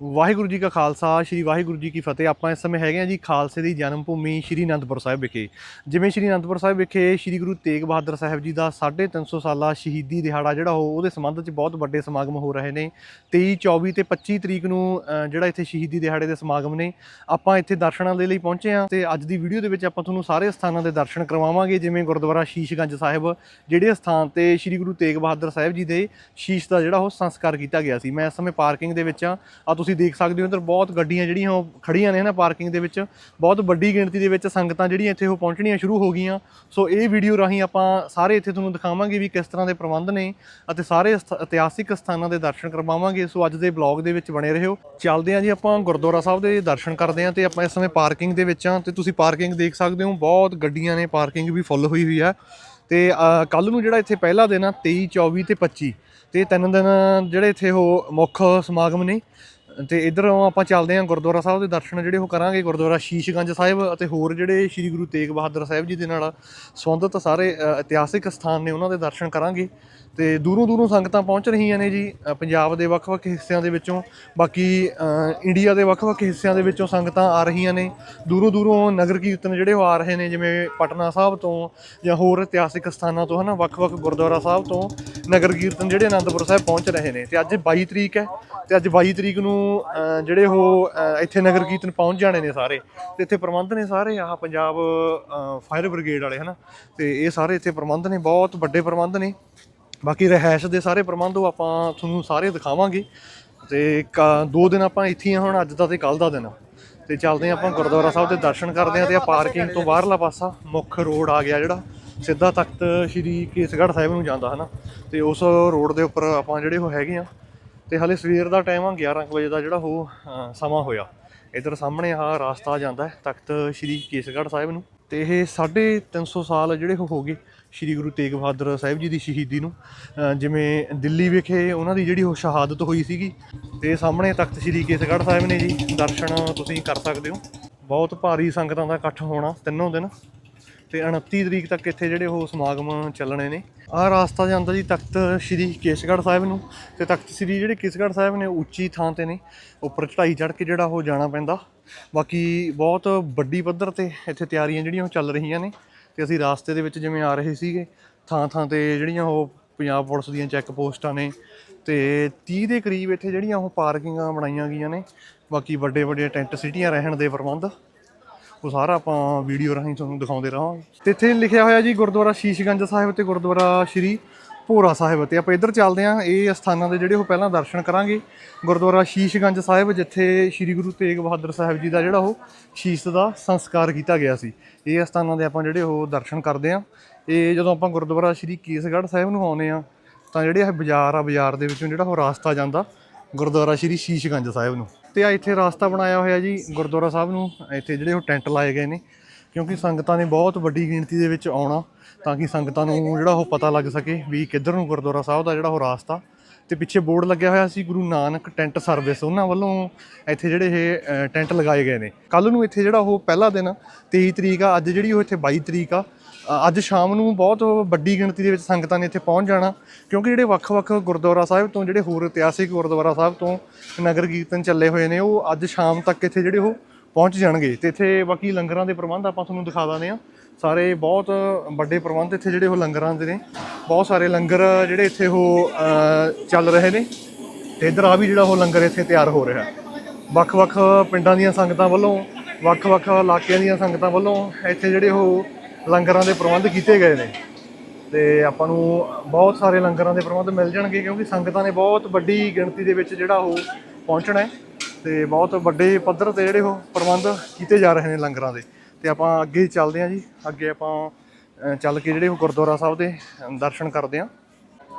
ਵਾਹਿਗੁਰੂ ਜੀ ਕਾ ਖਾਲਸਾ, ਸ੍ਰੀ ਵਾਹਿਗੁਰੂ ਜੀ ਕੀ ਫਤਿਹ। ਆਪਾਂ ਇਸ ਸਮੇਂ ਹੈਗੇ ਆ ਜੀ ਖਾਲਸੇ ਦੀ ਜਨਮ ਭੂਮੀ ਸ੍ਰੀ ਅਨੰਦਪੁਰ ਸਾਹਿਬ ਵਿਖੇ। ਜਿਵੇਂ ਸ੍ਰੀ ਅਨੰਦਪੁਰ ਸਾਹਿਬ ਵਿਖੇ ਸ੍ਰੀ ਗੁਰੂ ਤੇਗ ਬਹਾਦਰ ਸਾਹਿਬ ਜੀ ਦਾ 350 ਸਾਲਾ ਸ਼ਹੀਦੀ ਦਿਹਾੜਾ ਜਿਹੜਾ ਉਹ, ਉਹਦੇ ਸੰਬੰਧ ਵਿੱਚ ਬਹੁਤ ਵੱਡੇ ਸਮਾਗਮ ਹੋ ਰਹੇ ਨੇ। 23 24 ਤੇ 25 ਤਰੀਕ ਨੂੰ ਜਿਹੜਾ ਇੱਥੇ ਸ਼ਹੀਦੀ ਦਿਹਾੜੇ ਦੇ ਸਮਾਗਮ ਨੇ, ਆਪਾਂ ਇੱਥੇ ਦਰਸ਼ਨਾਂ ਦੇ ਲਈ ਪਹੁੰਚੇ ਆ ਤੇ ਅੱਜ ਦੀ ਵੀਡੀਓ ਦੇ ਵਿੱਚ ਆਪਾਂ ਤੁਹਾਨੂੰ ਸਾਰੇ ਸਥਾਨਾਂ ਦੇ ਦਰਸ਼ਨ ਕਰਵਾਵਾਂਗੇ, ਜਿਵੇਂ ਗੁਰਦੁਆਰਾ ਸ਼ੀਸ਼ਗੰਜ ਸਾਹਿਬ, ਜਿਹੜੇ ਸਥਾਨ ਤੇ ਸ੍ਰੀ ਗੁਰੂ ਤੇਗ ਬਹਾਦਰ ਸਾਹਿਬ ਜੀ ਦੇ ਸ਼ੀਸ਼ ਦਾ ਜਿਹੜਾ ਉਹ ਸੰਸਕਾਰ ਕੀਤਾ ਗਿਆ ਸੀ। ਮੈਂ ਇਸ ਸਮੇਂ ਪਾਰਕਿੰਗ ਦੇ ਵਿੱਚ ਆ ਤੁਸੀਂ ਤੁਸੀਂ ਦੇਖ ਸਕਦੇ ਹੋ ਇੱਧਰ ਬਹੁਤ ਗੱਡੀਆਂ ਜਿਹੜੀਆਂ ਉਹ ਖੜੀਆਂ ਨੇ ਨਾ ਪਾਰਕਿੰਗ ਦੇ ਵਿੱਚ। ਬਹੁਤ ਵੱਡੀ ਗਿਣਤੀ ਦੇ ਵਿੱਚ ਸੰਗਤਾਂ ਜਿਹੜੀਆਂ ਇੱਥੇ ਉਹ ਪਹੁੰਚਣੀਆਂ ਸ਼ੁਰੂ ਹੋ ਗਈਆਂ। ਸੋ ਇਹ ਵੀਡੀਓ ਰਾਹੀਂ ਆਪਾਂ ਸਾਰੇ ਇੱਥੇ ਤੁਹਾਨੂੰ ਦਿਖਾਵਾਂਗੇ ਵੀ ਕਿਸ ਤਰ੍ਹਾਂ ਦੇ ਪ੍ਰਬੰਧ ਨੇ ਅਤੇ ਸਾਰੇ ਸਥ- ਇਤਿਹਾਸਿਕ ਸਥਾਨਾਂ ਦੇ ਦਰਸ਼ਨ ਕਰਵਾਵਾਂਗੇ। ਸੋ ਅੱਜ ਦੇ ਬਲੌਗ ਦੇ ਵਿੱਚ ਬਣੇ ਰਹੋ। ਚੱਲਦੇ ਹਾਂ ਜੀ ਆਪਾਂ ਗੁਰਦੁਆਰਾ ਸਾਹਿਬ ਦੇ ਦਰਸ਼ਨ ਕਰਦੇ ਹਾਂ ਤੇ ਆਪਾਂ ਇਸ ਸਮੇਂ ਪਾਰਕਿੰਗ ਦੇ ਵਿੱਚ ਆ ਤੇ ਤੁਸੀਂ ਪਾਰਕਿੰਗ ਦੇਖ ਸਕਦੇ ਹੋ, ਬਹੁਤ ਗੱਡੀਆਂ ਨੇ, ਪਾਰਕਿੰਗ ਵੀ ਫੁੱਲ ਹੋਈ ਹੋਈ ਆ ਤੇ ਕੱਲ ਨੂੰ ਜਿਹੜਾ ਇੱਥੇ ਪਹਿਲਾ ਦਿਨ ਆ 23 24 ਤੇ 25 ਤੇ ਤਿੰਨ ਦਿਨ ਜਿਹੜੇ ਇੱਥੇ ਉਹ ਮੁੱਖ ਸਮਾਗਮ ਨੇ। ਤੇ ਇਧਰੋਂ ਆਪਾਂ ਚੱਲਦੇ ਹਾਂ ਗੁਰਦੁਆਰਾ ਸਾਹਿਬ ਦੇ ਦਰਸ਼ਨ ਜਿਹੜੇ ਉਹ ਕਰਾਂਗੇ, ਗੁਰਦੁਆਰਾ ਸ਼ੀਸ਼ਗੰਜ ਸਾਹਿਬ ਅਤੇ ਹੋਰ ਜਿਹੜੇ ਸ੍ਰੀ ਗੁਰੂ ਤੇਗ ਬਹਾਦਰ ਸਾਹਿਬ ਜੀ ਦੇ ਨਾਲ ਸੰਬੰਧਿਤ ਸਾਰੇ ਇਤਿਹਾਸਿਕ ਸਥਾਨ ਨੇ ਉਹਨਾਂ ਦੇ ਦਰਸ਼ਨ ਕਰਾਂਗੇ। ਤੇ ਦੂਰੋਂ ਦੂਰੋਂ ਸੰਗਤਾਂ ਪਹੁੰਚ ਰਹੀਆਂ ਨੇ ਜੀ ਪੰਜਾਬ ਦੇ ਵੱਖ-ਵੱਖ ਹਿੱਸਿਆਂ ਦੇ ਵਿੱਚੋਂ, ਬਾਕੀ ਇੰਡੀਆ ਦੇ ਵੱਖ-ਵੱਖ ਹਿੱਸਿਆਂ ਦੇ ਵਿੱਚੋਂ ਸੰਗਤਾਂ ਆ ਰਹੀਆਂ ਨੇ। ਦੂਰੋਂ ਦੂਰੋਂ ਨਗਰ ਕੀਰਤਨ ਜਿਹੜੇ ਉਹ ਆ ਰਹੇ ਨੇ, ਜਿਵੇਂ ਪਟਨਾ ਸਾਹਿਬ ਤੋਂ ਜਾਂ ਹੋਰ ਇਤਿਹਾਸਿਕ ਸਥਾਨਾਂ ਤੋਂ, ਹਨਾ, ਵੱਖ-ਵੱਖ ਗੁਰਦੁਆਰਾ ਸਾਹਿਬ ਤੋਂ ਨਗਰ ਕੀਰਤਨ ਜਿਹੜੇ ਆਨੰਦਪੁਰ ਸਾਹਿਬ ਪਹੁੰਚ ਰਹੇ ਨੇ। ਤੇ ਅੱਜ 22 ਤਰੀਕ ਹੈ, ਤੇ ਅੱਜ 22 ਤਰੀਕ ਨੂੰ ਜਿਹੜੇ ਉਹ ਇੱਥੇ ਨਗਰ ਕੀਰਤਨ ਪਹੁੰਚ ਜਾਣੇ ਨੇ ਸਾਰੇ। ਤੇ ਇੱਥੇ ਪ੍ਰਬੰਧ ਨੇ ਸਾਰੇ ਆਹ ਪੰਜਾਬ ਫਾਇਰ ਬ੍ਰਿਗੇਡ ਵਾਲੇ, ਹਨਾ। ਤੇ ਇਹ ਸਾਰੇ ਇੱਥੇ ਪ੍ਰਬੰਧ ਨੇ, ਬਹੁਤ ਵੱਡੇ ਪ੍ਰਬੰਧ ਨੇ। ਬਾਕੀ ਰਹਿائش ਦੇ ਸਾਰੇ ਪ੍ਰਬੰਧ ਉਹ ਆਪਾਂ ਤੁਹਾਨੂੰ ਸਾਰੇ ਦਿਖਾਵਾਂਗੇ। ਤੇ ਦੋ ਦਿਨ ਆਪਾਂ ਇੱਥੇ ਆ ਹੁਣ, ਅੱਜ ਦਾ ਤੇ ਕੱਲ ਦਾ ਦਿਨ। ਤੇ ਚੱਲਦੇ ਆਪਾਂ ਗੁਰਦੁਆਰਾ ਸਾਹਿਬ ਦੇ ਦਰਸ਼ਨ ਕਰਦੇ ਆ ਤੇ ਆ ਪਾਰਕਿੰਗ ਤੋਂ ਬਾਹਰਲਾ ਪਾਸਾ ਮੁੱਖ ਰੋਡ ਆ ਗਿਆ ਜਿਹੜਾ। ਸਿੱਧਾ ਤਖਤ ਸ਼੍ਰੀ ਕੇਸਗੜ੍ਹ ਸਾਹਿਬ ਨੂੰ ਜਾਂਦਾ, ਹਨਾ? ਤੇ ਉਸ ਰੋਡ ਦੇ ਉੱਪਰ ਆਪਾਂ ਜਿਹੜੇ ਉਹ ਹੈਗੇ ਆ। ਤੇ ਹਲੇ ਸਵੇਰ ਦਾ ਟਾਈਮ ਆ 11 ਵਜੇ ਦਾ ਜਿਹੜਾ ਉਹ ਸਮਾਂ ਹੋਇਆ। ਇਧਰ ਸਾਹਮਣੇ ਆ ਰਾਸਤਾ ਜਾਂਦਾ ਤਖਤ ਸ਼੍ਰੀ ਕੇਸਗੜ੍ਹ ਸਾਹਿਬ ਨੂੰ। ਤੇ ਇਹ 350 ਸਾਲ ਜਿਹੜੇ ਹੋ ਗਏ। ਸ੍ਰੀ ਗੁਰੂ ਤੇਗ ਬਹਾਦਰ ਸਾਹਿਬ ਜੀ ਦੀ ਸ਼ਹੀਦੀ ਨੂੰ। ਜਿਵੇਂ ਦਿੱਲੀ ਵਿਖੇ ਉਹਨਾਂ ਦੀ ਜਿਹੜੀ ਉਹ ਸ਼ਹਾਦਤ ਹੋਈ ਸੀਗੀ, ਤੇ ਸਾਹਮਣੇ ਤਖਤ ਸ੍ਰੀ ਕੇਸਗੜ੍ਹ ਸਾਹਿਬ ਨੇ ਜੀ ਦਰਸ਼ਨ ਤੁਸੀਂ ਕਰ ਸਕਦੇ ਹੋ। ਬਹੁਤ ਭਾਰੀ ਸੰਗਤਾਂ ਦਾ ਇਕੱਠ ਹੋਣਾ ਤਿੰਨੋਂ ਦਿਨ। ਤੇ 29 ਤਰੀਕ ਤੱਕ ਇੱਥੇ ਜਿਹੜੇ ਉਹ ਸਮਾਗਮ ਚੱਲਣੇ ਨੇ। ਆਹ ਰਾਸਤਾ ਜਾਂਦਾ ਜੀ ਤਖਤ ਸ੍ਰੀ ਕੇਸਗੜ੍ਹ ਸਾਹਿਬ ਨੂੰ। ਤੇ ਤਖਤ ਸ੍ਰੀ ਜਿਹੜੇ ਕੇਸਗੜ੍ਹ ਸਾਹਿਬ ਨੇ, ਉੱਚੀ ਥਾਂ ਤੇ ਨੇ। ਉੱਪਰ ਚੜਾਈ ਚੜ੍ਹ ਕੇ ਜਿਹੜਾ ਉਹ ਜਾਣਾ ਪੈਂਦਾ। ਬਾਕੀ ਬਹੁਤ ਵੱਡੀ ਪੱਧਰ ਤੇ ਇੱਥੇ ਤਿਆਰੀਆਂ ਜਿਹੜੀਆਂ ਉਹ ਚੱਲ ਰਹੀਆਂ ਨੇ। ਤੇ ਅਸੀਂ ਰਾਸਤੇ ਦੇ ਵਿੱਚ ਜਿਵੇਂ ਆ ਰਹੇ ਸੀਗੇ, ਥਾਂ ਥਾਂ ਤੇ ਜਿਹੜੀਆਂ ਉਹ ਪੰਜਾਬ ਪੁਲਿਸ ਦੀਆਂ ਚੈੱਕ ਪੋਸਟਾਂ ਨੇ ਤੇ 30 ਦੇ ਕਰੀਬ ਇੱਥੇ ਜਿਹੜੀਆਂ ਉਹ ਪਾਰਕਿੰਗਾਂ ਬਣਾਈਆਂ ਗਈਆਂ ਨੇ, ਬਾਕੀ ਵੱਡੇ ਵੱਡੇ ਟੈਂਟ ਸਿਟੀਆਂ ਰਹਿਣ ਦੇ ਪ੍ਰਬੰਧ, ਉਹ ਸਾਰਾ ਆਪਾਂ ਵੀਡੀਓ ਰਾਹੀਂ ਤੁਹਾਨੂੰ ਦਿਖਾਉਂਦੇ ਰਹਾਂਗੇ। ਤੇ ਇੱਥੇ ਲਿਖਿਆ ਹੋਇਆ ਜੀ ਗੁਰਦੁਆਰਾ ਸ਼ੀਸ਼ਗੰਜ ਸਾਹਿਬ ਤੇ ਗੁਰਦੁਆਰਾ ਸ਼੍ਰੀ ਭੋਰਾ ਸਾਹਿਬ ਤੇ ਆਪਾਂ ਇੱਧਰ ਚੱਲਦੇ ਆਂ ਇਹ ਸਥਾਨਾਂ ਦੇ ਜਿਹੜੇ ਉਹ ਪਹਿਲਾਂ ਦਰਸ਼ਨ ਕਰਾਂਗੇ। ਗੁਰਦੁਆਰਾ ਸ਼ੀਸ਼ਗੰਜ ਸਾਹਿਬ, ਜਿੱਥੇ ਸ਼੍ਰੀ ਗੁਰੂ ਤੇਗ ਬਹਾਦਰ ਸਾਹਿਬ ਜੀ ਦਾ ਜਿਹੜਾ ਉਹ ਸ਼ੀਸ਼ ਦਾ ਸੰਸਕਾਰ ਕੀਤਾ ਗਿਆ ਸੀ। ਇਹ ਸਥਾਨਾਂ ਦੇ ਆਪਾਂ ਜਿਹੜੇ ਉਹ ਦਰਸ਼ਨ ਕਰਦੇ ਆਂ ਇਹ ਜਦੋਂ ਆਪਾਂ ਗੁਰਦੁਆਰਾ ਸ਼੍ਰੀ ਕੇਸਗੜ੍ਹ ਸਾਹਿਬ ਨੂੰ ਆਉਂਦੇ ਆ ਤਾਂ ਜਿਹੜੇ ਇਹ ਬਾਜ਼ਾਰ ਆ, ਬਾਜ਼ਾਰ ਦੇ ਵਿੱਚੋਂ ਜਿਹੜਾ ਉਹ ਰਾਸਤਾ ਜਾਂਦਾ, ਗੁਰਦੁਆਰਾ ਸ਼੍ਰੀ ਸ਼ੀਸ਼ਗੰਜ ਸਾਹਿਬ ਨੂੰ। ਤੇ ਆ ਇੱਥੇ ਰਾਸਤਾ ਬਣਾਇਆ ਹੋਇਆ ਜੀ, ਗੁਰਦੁਆਰਾ ਸਾਹਿਬ ਨੂੰ। ਇੱਥੇ ਜਿਹੜੇ ਉਹ ਟੈਂਟ ਲਾਏ ਗਏ ਨੇ, ਕਿਉਂਕਿ ਸੰਗਤਾਂ ਨੇ ਬਹੁਤ ਵੱਡੀ ਗਿਣਤੀ ਦੇ ਵਿੱਚ ਆਉਣਾ। ਤਾਂ ਕਿ ਸੰਗਤਾਂ ਨੂੰ ਜਿਹੜਾ ਉਹ ਪਤਾ ਲੱਗ ਸਕੇ ਵੀ ਕਿੱਧਰ ਨੂੰ ਗੁਰਦੁਆਰਾ ਸਾਹਿਬ ਦਾ ਜਿਹੜਾ ਉਹ ਰਾਸਤਾ। ਤੇ ਪਿੱਛੇ ਬੋਰਡ ਲੱਗਿਆ ਹੋਇਆ ਸੀ ਗੁਰੂ ਨਾਨਕ ਟੈਂਟ ਸਰਵਿਸ। ਉਹਨਾਂ ਵੱਲੋਂ ਇੱਥੇ ਜਿਹੜੇ ਇਹ ਟੈਂਟ ਲਗਾਏ ਗਏ ਨੇ। ਕੱਲ ਨੂੰ ਇੱਥੇ ਜਿਹੜਾ ਉਹ ਪਹਿਲਾ ਦਿਨ 23 ਤਰੀਕ ਆ, ਅੱਜ ਜਿਹੜੀ ਉਹ ਇੱਥੇ 22 ਤਰੀਕ ਆ ਅੱਜ ਸ਼ਾਮ ਨੂੰ ਬਹੁਤ ਵੱਡੀ ਗਿਣਤੀ ਦੇ ਵਿੱਚ ਸੰਗਤਾਂ ਨੇ ਇੱਥੇ ਪਹੁੰਚ ਜਾਣਾ। ਕਿਉਂਕਿ ਜਿਹੜੇ ਵੱਖ-ਵੱਖ ਗੁਰਦੁਆਰਾ ਸਾਹਿਬ ਤੋਂ, ਜਿਹੜੇ ਹੋਰ ਇਤਿਹਾਸਿਕ ਗੁਰਦੁਆਰਾ ਸਾਹਿਬ ਤੋਂ ਨਗਰ ਕੀਰਤਨ ਚੱਲੇ ਹੋਏ ਨੇ, ਉਹ ਅੱਜ ਸ਼ਾਮ ਤੱਕ ਇੱਥੇ ਜਿਹੜੇ ਉਹ ਪਹੁੰਚ ਜਾਣਗੇ। ਤੇ ਇੱਥੇ ਬਾਕੀ ਲੰਗਰਾਂ ਦੇ ਪ੍ਰਬੰਧ ਆਪਾਂ ਤੁਹਾਨੂੰ ਦਿਖਾ ਦਾਂਦੇ ਆ ਸਾਰੇ ਬਹੁਤ ਵੱਡੇ ਪ੍ਰਬੰਧ ਇੱਥੇ ਜਿਹੜੇ ਉਹ ਲੰਗਰਾਂ ਦੇ ਨੇ। ਬਹੁਤ ਸਾਰੇ ਲੰਗਰ ਜਿਹੜੇ ਇੱਥੇ ਉਹ ਚੱਲ ਰਹੇ ਨੇ ਤੇ ਇਧਰ ਆ ਵੀ ਜਿਹੜਾ ਉਹ ਲੰਗਰ ਇੱਥੇ ਤਿਆਰ ਹੋ ਰਿਹਾ। ਵੱਖ-ਵੱਖ ਪਿੰਡਾਂ ਦੀਆਂ ਸੰਗਤਾਂ ਵੱਲੋਂ, ਵੱਖ-ਵੱਖ ਇਲਾਕਿਆਂ ਦੀਆਂ ਸੰਗਤਾਂ ਵੱਲੋਂ ਇੱਥੇ ਜਿਹੜੇ ਉਹ ਲੰਗਰਾਂ ਦੇ ਪ੍ਰਬੰਧ ਕੀਤੇ ਗਏ ਨੇ। ਤੇ ਆਪਾਂ ਨੂੰ ਬਹੁਤ ਸਾਰੇ ਲੰਗਰਾਂ ਦੇ ਪ੍ਰਬੰਧ ਮਿਲ ਜਾਣਗੇ ਕਿਉਂਕਿ ਸੰਗਤਾਂ ਨੇ ਬਹੁਤ ਵੱਡੀ ਗਿਣਤੀ ਦੇ ਵਿੱਚ ਜਿਹੜਾ ਉਹ ਪਹੁੰਚਣਾ ਹੈ ਤੇ ਬਹੁਤ ਵੱਡੇ ਪੱਧਰ ਤੇ ਜਿਹੜੇ ਉਹ ਪ੍ਰਬੰਧ ਕੀਤੇ ਜਾ ਰਹੇ ਨੇ ਲੰਗਰਾਂ ਦੇ। ਤੇ ਆਪਾਂ ਅੱਗੇ ਚੱਲਦੇ ਹਾਂ ਜੀ। ਅੱਗੇ ਆਪਾਂ ਚੱਲ ਕੇ ਜਿਹੜੇ ਉਹ ਗੁਰਦੁਆਰਾ ਸਾਹਿਬ ਦੇ ਦਰਸ਼ਨ ਕਰਦੇ ਹਾਂ।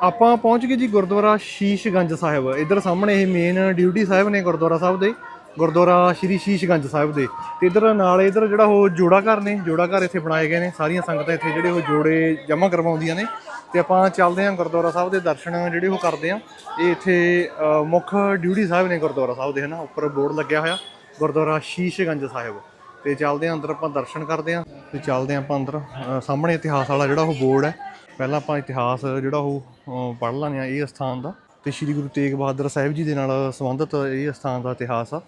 ਆਪਾਂ ਪਹੁੰਚ ਗਏ ਜੀ ਗੁਰਦੁਆਰਾ ਸ਼ੀਸ਼ਗੰਜ ਸਾਹਿਬ। ਇੱਧਰ ਸਾਹਮਣੇ ਇਹ ਮੇਨ ਡਿਊਟੀ ਸਾਹਿਬ ਨੇ ਗੁਰਦੁਆਰਾ ਸਾਹਿਬ ਦੇ। ਗੁਰਦੁਆਰਾ ਸ਼੍ਰੀ ਸ਼ੀਸ਼ਗੰਜ ਸਾਹਿਬ ਦੇ। ਤੇ ਇੱਧਰ ਨਾਲ ਇੱਧਰ ਜਿਹੜਾ ਉਹ ਜੋੜਾ ਘਰ ਨੇ, ਜੋੜਾ ਘਰ ਇੱਥੇ ਬਣਾਏ ਗਏ ਨੇ। ਸਾਰੀਆਂ ਸੰਗਤਾਂ ਇੱਥੇ ਜਿਹੜੇ ਉਹ ਜੋੜੇ ਜਮ੍ਹਾਂ ਕਰਵਾਉਂਦੀਆਂ ਨੇ। ਤੇ ਆਪਾਂ ਚੱਲਦੇ ਹਾਂ ਗੁਰਦੁਆਰਾ ਸਾਹਿਬ ਦੇ ਦਰਸ਼ਨ ਜਿਹੜੇ ਉਹ ਕਰਦੇ ਹਾਂ। ਇਹ ਇੱਥੇ ਮੁੱਖ ਡਿਊਟੀ ਸਾਹਿਬ ਨੇ ਗੁਰਦੁਆਰਾ ਸਾਹਿਬ ਦੇ, ਹਨਾ? ਉੱਪਰ ਬੋਰਡ ਲੱਗਿਆ ਹੋਇਆ। ਗੁਰਦੁਆਰਾ ਸ਼ੀਸ਼ਗੰਜ ਸਾਹਿਬ। ਤੇ ਚੱਲਦੇ ਹਾਂ ਅੰਦਰ, ਆਪਾਂ ਦਰਸ਼ਨ ਕਰਦੇ ਹਾਂ ਤੇ ਚੱਲਦੇ ਹਾਂ ਆਪਾਂ ਅੰਦਰ। ਸਾਹਮਣੇ ਇਤਿਹਾਸ ਵਾਲਾ ਜਿਹੜਾ ਉਹ ਬੋਰਡ ਹੈ। ਪਹਿਲਾਂ ਆਪਾਂ ਇਤਿਹਾਸ ਜਿਹੜਾ ਉਹ ਪੜ੍ਹ ਲੈਂਦੇ ਹਾਂ ਇਹ ਸਥਾਨ ਦਾ। ਤੇ ਸ੍ਰੀ ਗੁਰੂ ਤੇਗ ਬਹਾਦਰ ਸਾਹਿਬ ਜੀ ਦੇ ਨਾਲ ਸੰਬੰਧਿਤ ਇਹ ਸਥਾਨ ਦਾ ਇਤਿਹਾਸ ਆ।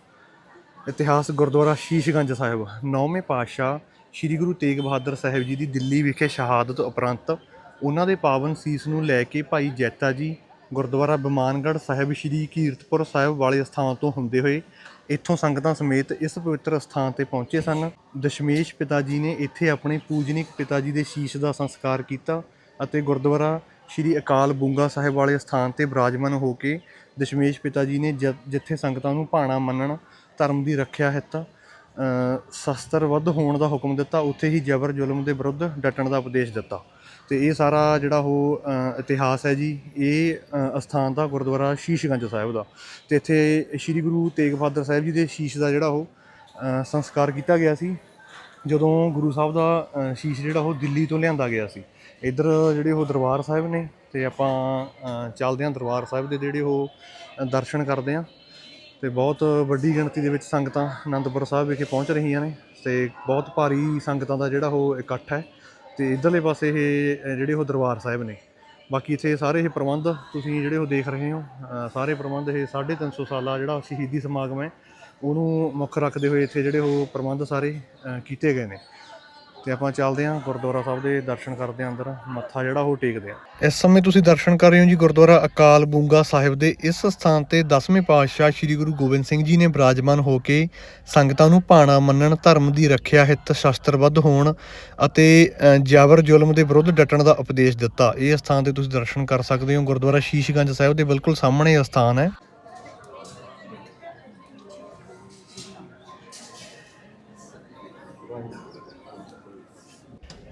ਇਤਿਹਾਸ ਗੁਰਦੁਆਰਾ ਸ਼ੀਸ਼ਗੰਜ ਸਾਹਿਬ। ਨੌਵੇਂ ਪਾਤਸ਼ਾਹ ਸ੍ਰੀ ਗੁਰੂ ਤੇਗ ਬਹਾਦਰ ਸਾਹਿਬ ਜੀ ਦੀ ਦਿੱਲੀ ਵਿਖੇ ਸ਼ਹਾਦਤ ਉਪਰੰਤ ਉਹਨਾਂ ਦੇ ਪਾਵਨ ਸੀਸ ਨੂੰ ਲੈ ਕੇ ਭਾਈ ਜੈਤਾ ਜੀ ਗੁਰਦੁਆਰਾ ਬਿਮਾਨਗੜ੍ਹ ਸਾਹਿਬ ਸ੍ਰੀ ਕੀਰਤਪੁਰ ਸਾਹਿਬ ਵਾਲੇ ਸਥਾਨ ਤੋਂ ਹੁੰਦੇ ਹੋਏ ਇੱਥੋਂ ਸੰਗਤਾਂ ਸਮੇਤ ਇਸ ਪਵਿੱਤਰ ਸਥਾਨ ਤੇ ਪਹੁੰਚੇ ਸਨ। ਦਸ਼ਮੇਸ਼ ਪਿਤਾ ਜੀ ਨੇ ਇੱਥੇ ਆਪਣੇ ਪੂਜਨੀਕ ਪਿਤਾ ਜੀ ਦੇ ਸ਼ੀਸ਼ ਦਾ ਸੰਸਕਾਰ ਕੀਤਾ ਅਤੇ ਗੁਰਦੁਆਰਾ ਸ੍ਰੀ ਅਕਾਲ ਬੁੰਗਾ ਸਾਹਿਬ ਵਾਲੇ ਸਥਾਨ ਤੇ ਬਿਰਾਜਮਾਨ ਹੋ ਕੇ ਦਸ਼ਮੇਸ਼ ਪਿਤਾ ਜੀ ਨੇ ਜਿੱਥੇ ਸੰਗਤਾਂ ਨੂੰ ਭਾਣਾ ਮੰਨਣ ਧਰਮ ਦੀ ਰੱਖਿਆ ਹਿੱਤ ਅ, ਹੋਣ ਦਾ ਹੁਕਮ ਦਿੱਤਾ ਉੱਥੇ ਹੀ ਜ਼ਬਰ ਜ਼ੁਲਮ ਦੇ ਵਿਰੁੱਧ ਡਟਣ ਦਾ ਉਪਦੇਸ਼ ਦਿੱਤਾ। ਤੇ ਇਹ ਸਾਰਾ ਜਿਹੜਾ ਉਹ ਇਤਿਹਾਸ ਹੈ ਜੀ, ਇਹ ਅਸਥਾਨ ਦਾ ਗੁਰਦੁਆਰਾ ਸ਼ੀਸ਼ਗੰਜ ਸਾਹਿਬ ਦਾ। ਤੇ ਇੱਥੇ ਸ੍ਰੀ ਗੁਰੂ ਤੇਗ ਬਹਾਦਰ ਸਾਹਿਬ ਜੀ ਦੇ ਸ਼ੀਸ਼ ਦਾ ਜਿਹੜਾ ਉਹ ਸੰਸਕਾਰ ਕੀਤਾ ਗਿਆ ਸੀ। ਜਦੋਂ ਗੁਰੂ ਸਾਹਿਬ ਦਾ ਸ਼ੀਸ਼ ਜਿਹੜਾ ਉਹ ਦਿੱਲੀ ਤੋਂ ਲਿਆਂਦਾ ਗਿਆ ਸੀ। ਇੱਧਰ ਜਿਹੜੇ ਉਹ ਦਰਬਾਰ ਸਾਹਿਬ ਨੇ, ਤੇ ਆਪਾਂ ਚੱਲਦੇ ਹਾਂ ਦਰਬਾਰ ਸਾਹਿਬ ਦੇ ਜਿਹੜੇ ਉਹ ਦਰਸ਼ਨ ਕਰਦੇ ਹਾਂ। ਤੇ ਬਹੁਤ ਵੱਡੀ ਗਿਣਤੀ ਦੇ ਵਿੱਚ ਸੰਗਤਾਂ ਆਨੰਦਪੁਰ ਸਾਹਿਬ ਵਿਖੇ ਪਹੁੰਚ ਰਹੀਆਂ ਨੇ। ਤੇ ਬਹੁਤ ਭਾਰੀ ਸੰਗਤਾਂ ਦਾ ਜਿਹੜਾ ਉਹ ਇਕੱਠ ਹੈ। ਤੇ ਇਧਰਲੇ ਪਾਸੇ ਇਹ ਜਿਹੜੇ ਉਹ ਦਰਬਾਰ ਸਾਹਿਬ ਨੇ। ਬਾਕੀ ਇੱਥੇ ਸਾਰੇ ਇਹ ਪ੍ਰਬੰਧ ਤੁਸੀਂ ਜਿਹੜੇ ਉਹ ਦੇਖ ਰਹੇ ਹੋ ਸਾਰੇ ਪ੍ਰਬੰਧ ਇਹ 350 ਸਾਲਾ ਜਿਹੜਾ ਸ਼ਹੀਦੀ ਸਮਾਗਮ ਹੈ, ਉਹਨੂੰ ਮੁੱਖ ਰੱਖਦੇ ਹੋਏ ਇੱਥੇ ਜਿਹੜੇ ਉਹ ਪ੍ਰਬੰਧ ਸਾਰੇ ਕੀਤੇ ਗਏ ਨੇ। ਤੇ ਆਪਾਂ ਚੱਲਦੇ ਹਾਂ ਗੁਰਦੁਆਰਾ ਸਾਹਿਬ ਦੇ ਦਰਸ਼ਨ ਕਰਦੇ ਹਾਂ ਅੰਦਰ। ਮੱਥਾ ਜਿਹੜਾ ਉਹ ਟੇਕਦੇ ਹਾਂ। ਇਸ ਸਮੇਂ ਤੁਸੀਂ ਦਰਸ਼ਨ ਕਰ ਰਹੇ ਹੋ ਜੀ ਗੁਰਦੁਆਰਾ ਅਕਾਲ ਬੂੰਗਾ ਸਾਹਿਬ ਦੇ। ਇਸ ਸਥਾਨ ਤੇ 10ਵੇਂ ਪਾਤਸ਼ਾਹ ਸ੍ਰੀ ਗੁਰੂ ਗੋਬਿੰਦ ਸਿੰਘ ਜੀ ਨੇ ਬਿਰਾਜਮਾਨ ਹੋ ਕੇ ਸੰਗਤਾਂ ਨੂੰ ਭਾਣਾ ਮੰਨਣ ਧਰਮ ਦੀ ਰੱਖਿਆ ਹਿੱਤ ਸ਼ਸਤਰਬੱਧ ਹੋਣ ਅਤੇ ਅ, ਜਾਬਰ ਜ਼ੁਲਮ ਦੇ ਵਿਰੁੱਧ ਡਟਣ ਦਾ ਉਪਦੇਸ਼ ਦਿੱਤਾ। ਇਹ ਸਥਾਨ ਤੇ ਤੁਸੀਂ ਦਰਸ਼ਨ ਕਰ ਸਕਦੇ ਹੋ। ਗੁਰਦੁਆਰਾ ਸ਼ੀਸ਼ਗੰਜ ਸਾਹਿਬ ਦੇ ਬਿਲਕੁਲ ਸਾਹਮਣੇ ਇਹ ਸਥਾਨ ਹੈ।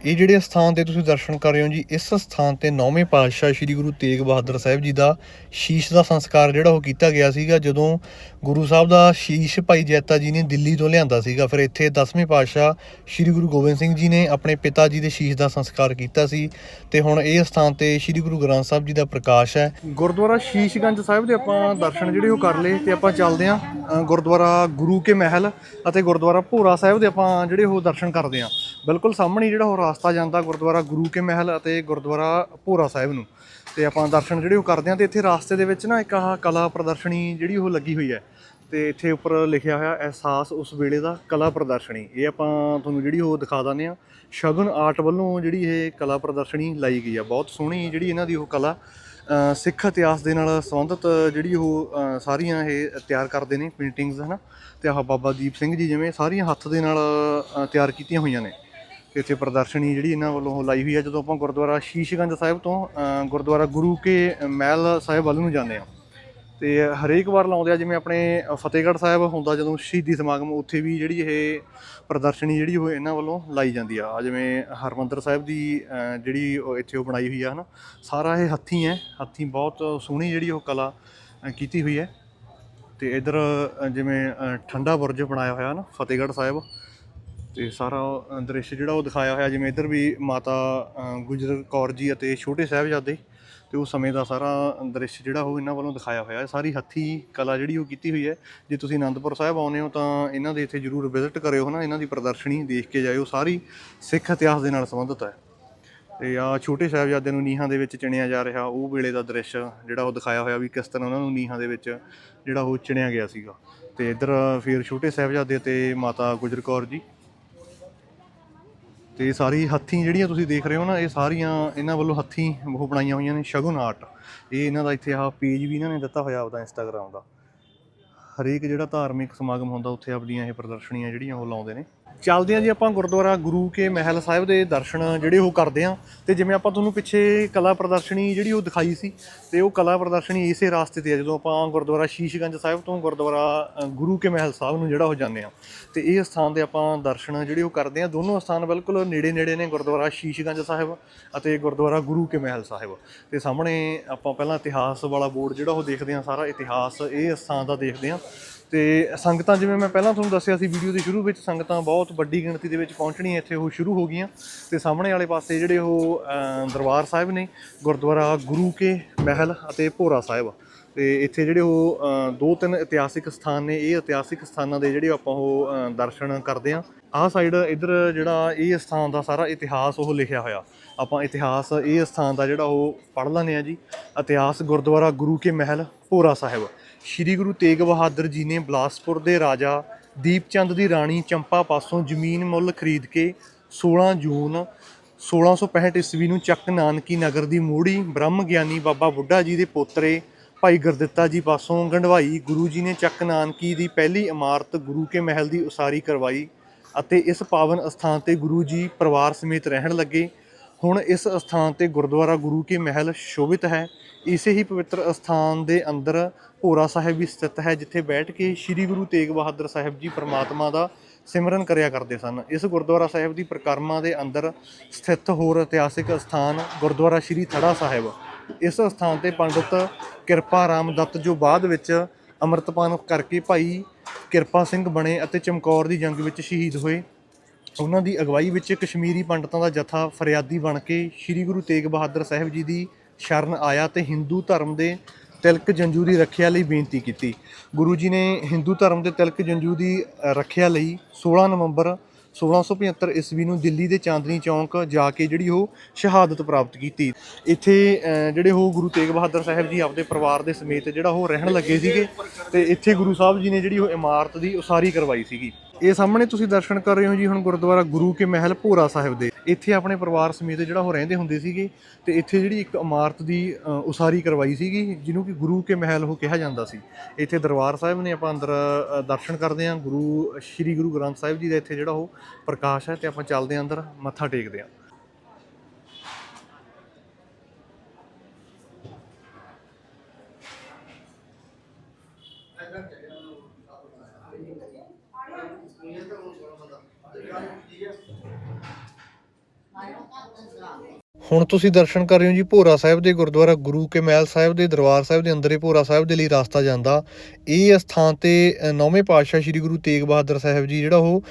ਇਹ ਜਿਹੜੇ ਸਥਾਨ ਤੇ ਤੁਸੀਂ ਦਰਸ਼ਨ ਕਰ ਰਹੇ ਹੋ ਜੀ, ਇਸ ਸਥਾਨ ਤੇ ਨੌਵੇਂ ਪਾਤਸ਼ਾਹ ਸ੍ਰੀ ਗੁਰੂ ਤੇਗ ਬਹਾਦਰ ਸਾਹਿਬ ਜੀ ਦਾ ਸ਼ੀਸ਼ ਦਾ ਸੰਸਕਾਰ ਜਿਹੜਾ ਉਹ ਕੀਤਾ ਗਿਆ ਸੀਗਾ, ਜਦੋਂ ਗੁਰੂ ਸਾਹਿਬ ਦਾ ਸ਼ੀਸ਼ ਭਾਈ ਜੈਤਾ ਜੀ ਨੇ ਦਿੱਲੀ ਤੋਂ ਲਿਆਂਦਾ ਸੀਗਾ। ਫਿਰ ਇੱਥੇ 10ਵੇਂ ਪਾਤਸ਼ਾਹ ਸ੍ਰੀ ਗੁਰੂ ਗੋਬਿੰਦ ਸਿੰਘ ਜੀ ਨੇ ਆਪਣੇ ਪਿਤਾ ਜੀ ਦੇ ਸ਼ੀਸ਼ ਦਾ ਸੰਸਕਾਰ ਕੀਤਾ ਸੀ ਤੇ ਹੁਣ ਇਹ ਸਥਾਨ ਤੇ ਸ੍ਰੀ ਗੁਰੂ ਗ੍ਰੰਥ ਸਾਹਿਬ ਜੀ ਦਾ ਪ੍ਰਕਾਸ਼ ਹੈ। ਗੁਰਦੁਆਰਾ ਸ਼ੀਸ਼ਗੰਜ ਸਾਹਿਬ ਦੇ ਆਪਾਂ ਦਰਸ਼ਨ ਜਿਹੜੇ ਉਹ ਕਰ ਲਏ ਤੇ ਆਪਾਂ ਚੱਲਦੇ ਹਾਂ ਗੁਰਦੁਆਰਾ ਗੁਰੂ ਕੇ ਮਹਿਲ ਅਤੇ ਗੁਰਦੁਆਰਾ ਭੋਰਾ ਸਾਹਿਬ ਦੇ ਆਪਾਂ ਜਿਹੜੇ ਉਹ ਦਰਸ਼ਨ ਕਰਦੇ ਹਾਂ। ਬਿਲਕੁਲ ਸਾਹਮਣੇ ਜਿਹੜਾ ਉਹ ਰਸਤਾ ਜਾਂਦਾ ਗੁਰਦੁਆਰਾ ਗੁਰੂ ਕੇ ਮਹਿਲ ਅਤੇ ਗੁਰਦੁਆਰਾ ਭੋਰਾ ਸਾਹਿਬ ਨੂੰ। ਤੇ ਆਪਾਂ ਦਰਸ਼ਨ ਜਿਹੜੇ ਉਹ ਕਰਦੇ ਹਾਂ ਤੇ ਇੱਥੇ ਰਾਸਤੇ ਦੇ ਵਿੱਚ ਨਾ ਇੱਕ ਆਹ ਕਲਾ ਪ੍ਰਦਰਸ਼ਨੀ ਜਿਹੜੀ ਉਹ ਲੱਗੀ ਹੋਈ ਹੈ। ਤੇ ਇੱਥੇ ਉੱਪਰ ਲਿਖਿਆ ਹੋਇਆ ਅਹਿਸਾਸ ਉਸ ਵੇਲੇ ਦਾ ਕਲਾ ਪ੍ਰਦਰਸ਼ਨੀ। ਇਹ ਆਪਾਂ ਤੁਹਾਨੂੰ ਜਿਹੜੀ ਉਹ ਦਿਖਾ ਦਿੰਦੇ ਆ ਸ਼ਗਨ ਆਰਟ ਵੱਲੋਂ ਜਿਹੜੀ ਇਹ ਕਲਾ ਪ੍ਰਦਰਸ਼ਨੀ ਲਾਈ ਗਈ ਆ ਬਹੁਤ ਸੋਹਣੀ ਜਿਹੜੀ ਇਹਨਾਂ ਦੀ ਉਹ ਕਲਾ ਸਿੱਖ ਇਤਿਹਾਸ ਦੇ ਨਾਲ ਸੰਬੰਧਿਤ ਜਿਹੜੀ ਉਹ ਸਾਰੀਆਂ ਇਹ ਤਿਆਰ ਕਰਦੇ ਨੇ ਪੇਂਟਿੰਗਸ ਹਨਾ। ਤੇ ਆਹ ਬਾਬਾ ਦੀਪ ਸਿੰਘ ਜੀ ਜਿਵੇਂ ਸਾਰੀਆਂ ਹੱਥ ਦੇ ਨਾਲ ਤਿਆਰ ਕੀਤੀਆਂ ਹੋਈਆਂ ਨੇ। ਤੇ ਇੱਥੇ ਪ੍ਰਦਰਸ਼ਨੀ ਜਿਹੜੀ ਇਹਨਾਂ ਵੱਲੋਂ ਉਹ ਲਾਈ ਹੋਈ ਹੈ, ਜਦੋਂ ਆਪਾਂ ਗੁਰਦੁਆਰਾ ਸ਼ੀਸ਼ਗੰਜ ਸਾਹਿਬ ਤੋਂ ਗੁਰਦੁਆਰਾ ਗੁਰੂ ਕੇ ਮਹਿਲ ਸਾਹਿਬ ਵੱਲ ਨੂੰ ਜਾਂਦੇ ਆ ਤੇ ਹਰੇਕ ਵਾਰ ਲਾਉਂਦੇ ਆ, ਜਿਵੇਂ ਆਪਣੇ ਫਤਿਹਗੜ੍ਹ ਸਾਹਿਬ ਹੁੰਦਾ, ਜਦੋਂ ਸ਼ਹੀਦੀ ਸਮਾਗਮ, ਉੱਥੇ ਵੀ ਜਿਹੜੀ ਇਹ ਪ੍ਰਦਰਸ਼ਨੀ ਜਿਹੜੀ ਉਹ ਇਹਨਾਂ ਵੱਲੋਂ ਲਾਈ ਜਾਂਦੀ ਆ। ਜਿਵੇਂ ਹਰਮੰਦਰ ਸਾਹਿਬ ਦੀ ਜਿਹੜੀ ਇੱਥੇ ਉਹ ਬਣਾਈ ਹੋਈ ਆ, ਹਨਾ। ਸਾਰਾ ਇਹ ਹੱਥੀਂ ਹੈ, ਹੱਥੀਂ ਬਹੁਤ ਸੋਹਣੀ ਜਿਹੜੀ ਉਹ ਕਲਾ ਕੀਤੀ ਹੋਈ ਹੈ। ਤੇ ਇਧਰ ਜਿਵੇਂ ਠੰਡਾ ਬੁਰਜ ਬਣਾਇਆ ਹੋਇਆ ਨਾ ਫਤਿਹਗੜ੍ਹ ਸਾਹਿਬ। ਤੇ ਸਾਰਾ ਦ੍ਰਿਸ਼ ਜਿਹੜਾ ਉਹ ਦਿਖਾਇਆ ਹੋਇਆ, ਜਿਵੇਂ ਇੱਧਰ ਵੀ ਮਾਤਾ ਗੁਜਰ ਕੌਰ ਜੀ ਅਤੇ ਛੋਟੇ ਸਾਹਿਬਜ਼ਾਦੇ, ਤੇ ਉਹ ਸਮੇਂ ਦਾ ਸਾਰਾ ਦ੍ਰਿਸ਼ ਜਿਹੜਾ ਉਹ ਇਹਨਾਂ ਵੱਲੋਂ ਦਿਖਾਇਆ ਹੋਇਆ ਹੈ। ਸਾਰੀ ਹੱਥੀ ਕਲਾ ਜਿਹੜੀ ਉਹ ਕੀਤੀ ਹੋਈ ਹੈ। ਜੇ ਤੁਸੀਂ ਆਨੰਦਪੁਰ ਸਾਹਿਬ ਆਉਂਦੇ ਹੋ, ਤਾਂ ਇਹਨਾਂ ਦੇ ਇੱਥੇ ਜ਼ਰੂਰ ਵਿਜ਼ਿਟ ਕਰਿਓ, ਹਨਾ। ਇਹਨਾਂ ਦੀ ਪ੍ਰਦਰਸ਼ਨੀ ਦੇਖ ਕੇ ਜਾਇਓ। ਸਾਰੀ ਸਿੱਖ ਇਤਿਹਾਸ ਦੇ ਨਾਲ ਸੰਬੰਧਿਤ ਹੈ। ਤੇ ਆ ਛੋਟੇ ਸਾਹਿਬਜ਼ਾਦੇ ਨੂੰ ਨੀਹਾਂ ਦੇ ਵਿੱਚ ਚਿਣਿਆ ਜਾ ਰਿਹਾ, ਉਹ ਵੇਲੇ ਦਾ ਦ੍ਰਿਸ਼ ਜਿਹੜਾ ਉਹ ਦਿਖਾਇਆ ਹੋਇਆ ਵੀ ਕਿਸ ਤਰ੍ਹਾਂ ਉਹਨਾਂ ਨੂੰ ਨੀਹਾਂ ਦੇ ਵਿੱਚ ਜਿਹੜਾ ਉਹ ਚਿਣਿਆ ਗਿਆ ਸੀਗਾ। ਤੇ ਇੱਧਰ ਫਿਰ ਛੋਟੇ ਸਾਹਿਬਜ਼ਾਦੇ ਤੇ ਮਾਤਾ ਗੁਜਰ ਕੌਰ ਜੀ ਤੇ ਇਹ ਸਾਰੀ ਹੱਥੀਂ ਜਿਹੜੀਆਂ ਤੁਸੀਂ ਦੇਖ ਰਹੇ ਹੋ ਨਾ, ਇਹ ਸਾਰੀਆਂ ਇਹਨਾਂ ਵੱਲੋਂ ਹੱਥੀਂ ਉਹ ਬਣਾਈਆਂ ਹੋਈਆਂ ਨੇ ਸ਼ਗੁਨ ਆਰਟ ਇਹ ਇਹਨਾਂ ਦਾ ਇੱਥੇ ਆਹ ਪੇਜ ਵੀ ਇਹਨਾਂ ਨੇ ਦਿੱਤਾ ਹੋਇਆ ਆਪਦਾ ਇੰਸਟਾਗ੍ਰam ਦਾ। ਹਰੇਕ ਜਿਹੜਾ ਧਾਰਮਿਕ ਸਮਾਗਮ ਹੁੰਦਾ, ਉੱਥੇ ਆਪਦੀਆਂ ਇਹ ਪ੍ਰਦਰਸ਼ਨੀਆਂ ਜਿਹੜੀਆਂ ਉਹ ਲਾਉਂਦੇ ਨੇ। ਚੱਲਦੇ ਹਾਂ ਜੀ ਆਪਾਂ ਗੁਰਦੁਆਰਾ ਗੁਰੂ ਕੇ ਮਹਿਲ ਸਾਹਿਬ ਦੇ ਦਰਸ਼ਨ ਜਿਹੜੇ ਉਹ ਕਰਦੇ ਹਾਂ ਤੇ ਜਿਵੇਂ ਆਪਾਂ ਤੁਹਾਨੂੰ ਪਿੱਛੇ ਕਲਾ ਪ੍ਰਦਰਸ਼ਨੀ ਜਿਹੜੀ ਉਹ ਦਿਖਾਈ ਸੀ ਤੇ ਉਹ ਕਲਾ ਪ੍ਰਦਰਸ਼ਨੀ ਇਸੇ ਰਾਸਤੇ ਤੇ ਹੈ ਜਦੋਂ ਆਪਾਂ ਗੁਰਦੁਆਰਾ ਸ਼ੀਸ਼ਗੰਜ ਸਾਹਿਬ ਤੋਂ ਗੁਰਦੁਆਰਾ ਗੁਰੂ ਕੇ ਮਹਿਲ ਸਾਹਿਬ ਨੂੰ ਜਿਹੜਾ ਉਹ ਜਾਂਦੇ ਆ ਤੇ ਇਹ ਸਥਾਨ ਦੇ ਆਪਾਂ ਦਰਸ਼ਨ ਜਿਹੜੇ ਉਹ ਕਰਦੇ ਆ ਦੋਨੋਂ ਸਥਾਨ ਬਿਲਕੁਲ ਨੇੜੇ ਨੇੜੇ ਨੇ ਗੁਰਦੁਆਰਾ ਸ਼ੀਸ਼ਗੰਜ ਸਾਹਿਬ ਅਤੇ ਗੁਰਦੁਆਰਾ ਗੁਰੂ ਕੇ ਮਹਿਲ ਸਾਹਿਬ ਤੇ ਸਾਹਮਣੇ ਆਪਾਂ ਪਹਿਲਾਂ ਇਤਿਹਾਸ ਵਾਲਾ ਬੋਰਡ ਜਿਹੜਾ ਉਹ ਦੇਖਦੇ ਆ ਸਾਰਾ ਇਤਿਹਾਸ ਇਹ ਸਥਾਨ ਦਾ ਦੇਖਦੇ ਆ ਤੇ ਸੰਗਤਾਂ, ਜਿਵੇਂ ਮੈਂ ਪਹਿਲਾਂ ਤੁਹਾਨੂੰ ਦੱਸਿਆ ਸੀ ਵੀਡੀਓ ਦੇ ਸ਼ੁਰੂ ਵਿੱਚ, ਸੰਗਤਾਂ ਬਹੁਤ ਵੱਡੀ ਗਿਣਤੀ ਦੇ ਵਿੱਚ ਪਹੁੰਚਣੀਆਂ, ਇੱਥੇ ਉਹ ਸ਼ੁਰੂ ਹੋ ਗਈਆਂ। ਤੇ ਸਾਹਮਣੇ ਵਾਲੇ ਪਾਸੇ ਜਿਹੜੇ ਉਹ ਦਰਬਾਰ ਸਾਹਿਬ ਨੇ, ਗੁਰਦੁਆਰਾ ਗੁਰੂ ਕੇ ਮਹਿਲ ਅਤੇ ਭੋਰਾ ਸਾਹਿਬ। ਤੇ ਇੱਥੇ ਜਿਹੜੇ ਉਹ ਦੋ ਤਿੰਨ ਇਤਿਹਾਸਿਕ ਸਥਾਨ ਨੇ, ਇਹ ਇਤਿਹਾਸਿਕ ਸਥਾਨਾਂ ਦੇ ਜਿਹੜੇ ਆਪਾਂ ਉਹ ਦਰਸ਼ਨ ਕਰਦੇ ਆ ਆਹ ਸਾਈਡ ਇੱਧਰ ਜਿਹੜਾ ਇਹ ਸਥਾਨ ਦਾ ਸਾਰਾ ਇਤਿਹਾਸ ਉਹ ਲਿਖਿਆ ਹੋਇਆ। ਆਪਾਂ ਇਤਿਹਾਸ, ਇਹ ਸਥਾਨ ਦਾ ਜਿਹੜਾ ਉਹ ਪੜ੍ਹ ਲੈਂਦੇ ਆ ਜੀ। ਇਤਿਹਾਸ ਗੁਰਦੁਆਰਾ ਗੁਰੂ ਕੇ ਮਹਿਲ, ਭੋਰਾ ਸਾਹਿਬ। ਸ਼੍ਰੀ ਗੁਰੂ ਤੇਗ ਬਹਾਦਰ ਜੀ ਨੇ ਬਲਾਸਪੁਰ ਦੇ ਰਾਜਾ ਦੀਪਚੰਦ ਦੀ ਰਾਣੀ ਚੰਪਾ ਪਾਸੋਂ ਜ਼ਮੀਨ ਮੁੱਲ ਖਰੀਦ ਕੇ 16 ਜੂਨ 1665 ਈਸਵੀ ਨੂੰ ਚੱਕ ਨਾਨਕੀ ਨਗਰ ਦੀ ਮੂੜੀ ਬ੍ਰਹਮ ਗਿਆਨੀ ਬਾਬਾ ਬੁੱਢਾ ਜੀ ਦੇ ਪੋਤਰੇ ਭਾਈ ਗੁਰਦਿੱਤਾ ਜੀ ਪਾਸੋਂ ਗੰਢਵਾਈ ਗੁਰੂ ਜੀ ਨੇ ਚੱਕ ਨਾਨਕੀ ਦੀ ਪਹਿਲੀ ਇਮਾਰਤ ਗੁਰੂ ਕੇ ਮਹਿਲ ਦੀ ਉਸਾਰੀ ਕਰਵਾਈ ਅਤੇ ਇਸ ਪਾਵਨ ਅਸਥਾਨ ਤੇ ਗੁਰੂ ਜੀ ਪਰਿਵਾਰ ਸਮੇਤ ਰਹਿਣ ਲੱਗੇ। ਹੁਣ ਇਸ ਅਸਥਾਨ ਤੇ ਗੁਰਦੁਆਰਾ ਗੁਰੂ ਕੇ ਮਹਿਲ ਸ਼ੋਭਿਤ ਹੈ। ਇਸੇ ਹੀ ਪਵਿੱਤਰ ਅਸਥਾਨ ਦੇ ਅੰਦਰ ਭੋਰਾ ਸਾਹਿਬ ਵੀ ਸਥਿਤ ਹੈ, ਜਿੱਥੇ ਬੈਠ ਕੇ ਸ੍ਰੀ ਗੁਰੂ ਤੇਗ ਬਹਾਦਰ ਸਾਹਿਬ ਜੀ ਪ੍ਰਮਾਤਮਾ ਦਾ ਸਿਮਰਨ ਕਰਿਆ ਕਰਦੇ ਸਨ। ਇਸ ਗੁਰਦੁਆਰਾ ਸਾਹਿਬ ਦੀ ਪ੍ਰਕਰਮਾ ਦੇ ਅੰਦਰ ਸਥਿਤ ਹੋਰ ਇਤਿਹਾਸਿਕ ਸਥਾਨ ਗੁਰਦੁਆਰਾ ਸ੍ਰੀ ਥੜਾ ਸਾਹਿਬ। ਇਸ ਸਥਾਨ ਤੇ ਪੰਡਿਤ ਕਿਰਪਾ ਰਾਮ ਦੱਤ ਜੋ ਬਾਅਦ ਵਿੱਚ ਅੰਮ੍ਰਿਤਪਾਨ ਕਰਕੇ ਭਾਈ ਕਿਰਪਾ ਸਿੰਘ ਬਣੇ ਅਤੇ ਚਮਕੌਰ ਦੀ ਜੰਗ ਵਿੱਚ ਸ਼ਹੀਦ ਹੋਏ। ਉਹਨਾਂ ਦੀ ਅਗਵਾਈ ਵਿੱਚ ਕਸ਼ਮੀਰੀ ਪੰਡਤਾਂ ਦਾ ਜਥਾ ਫਰਿਆਦੀ ਬਣ ਕੇ ਸ੍ਰੀ ਗੁਰੂ ਤੇਗ ਬਹਾਦਰ ਸਾਹਿਬ ਜੀ ਦੀ ਸ਼ਰਨ ਆਇਆ ਤੇ ਹਿੰਦੂ ਧਰਮ ਦੇ ਤਿਲਕ ਜੰਜੂ ਦੀ ਰੱਖਿਆ ਲਈ ਬੇਨਤੀ ਕੀਤੀ। ਗੁਰੂ ਜੀ ਨੇ ਹਿੰਦੂ ਧਰਮ ਦੇ ਤਿਲਕ ਜੰਜੂ ਦੀ ਰੱਖਿਆ ਲਈ 16 ਨਵੰਬਰ 1675 ਈਸਵੀ ਨੂੰ ਦਿੱਲੀ ਦੇ ਚਾਂਦਨੀ ਚੌਂਕ ਜਾ ਕੇ ਜਿਹੜੀ ਉਹ ਸ਼ਹਾਦਤ ਪ੍ਰਾਪਤ ਕੀਤੀ। ਇੱਥੇ ਜਿਹੜੇ ਉਹ ਗੁਰੂ ਤੇਗ ਬਹਾਦਰ ਸਾਹਿਬ ਜੀ ਆਪਦੇ ਪਰਿਵਾਰ ਦੇ ਸਮੇਤ ਜਿਹੜਾ ਉਹ ਰਹਿਣ ਲੱਗੇ ਸੀਗੇ ਤੇ ਇੱਥੇ ਗੁਰੂ ਸਾਹਿਬ ਜੀ ਨੇ ਜਿਹੜੀ ਉਹ ਇਮਾਰਤ ਦੀ ਉਸਾਰੀ ਕਰਵਾਈ ਸੀਗੀ। ਇਹ ਸਾਹਮਣੇ ਤੁਸੀਂ ਦਰਸ਼ਨ ਕਰ ਰਹੇ ਹੋ ਜੀ ਹੁਣ ਗੁਰਦੁਆਰਾ ਗੁਰੂ ਕੇ ਮਹਿਲ ਭੋਰਾ ਸਾਹਿਬ ਦੇ। ਇੱਥੇ ਆਪਣੇ ਪਰਿਵਾਰ ਸਮੇਤ ਜਿਹੜਾ ਉਹ ਰਹਿੰਦੇ ਹੁੰਦੇ ਸੀਗੇ ਤੇ ਇੱਥੇ ਜਿਹੜੀ ਇੱਕ ਇਮਾਰਤ ਦੀ ਉਸਾਰੀ ਕਰਵਾਈ ਸੀਗੀ, ਜਿਹਨੂੰ ਕਿ ਗੁਰੂ ਕੇ ਮਹਿਲ ਉਹ ਕਿਹਾ ਜਾਂਦਾ ਸੀ। ਇੱਥੇ ਦਰਬਾਰ ਸਾਹਿਬ ਨੇ ਆਪਾਂ ਅੰਦਰ ਦਰਸ਼ਨ ਕਰਦੇ ਹਾਂ। ਗੁਰੂ, ਸ੍ਰੀ ਗੁਰੂ ਗ੍ਰੰਥ ਸਾਹਿਬ ਜੀ ਦਾ ਇੱਥੇ ਜਿਹੜਾ ਉਹ ਪ੍ਰਕਾਸ਼ ਹੈ ਤੇ ਆਪਾਂ ਚੱਲਦੇ ਹਾਂ ਅੰਦਰ, ਮੱਥਾ ਟੇਕਦੇ I don't want this on. ਹੁਣ ਤੁਸੀਂ ਦਰਸ਼ਨ ਕਰ ਰਹੇ ਹੋ ਜੀ, ਭੋਰਾ ਸਾਹਿਬ ਦੇ ਗੁਰਦੁਆਰਾ ਗੁਰੂ ਕੇ ਮਹਿਲ ਸਾਹਿਬ ਦੇ ਦਰਬਾਰ ਸਾਹਿਬ ਦੇ ਅੰਦਰ ਭੋਰਾ ਸਾਹਿਬ ਦੇ ਲਈ ਰਸਤਾ ਜਾਂਦਾ। ਇਹ ਸਥਾਨ ਤੇ ਨੌਵੇਂ ਪਾਤਸ਼ਾਹ ਸ੍ਰੀ ਗੁਰੂ ਤੇਗ ਬਹਾਦਰ ਸਾਹਿਬ ਜੀ ਜਿਹੜਾ ਉਹ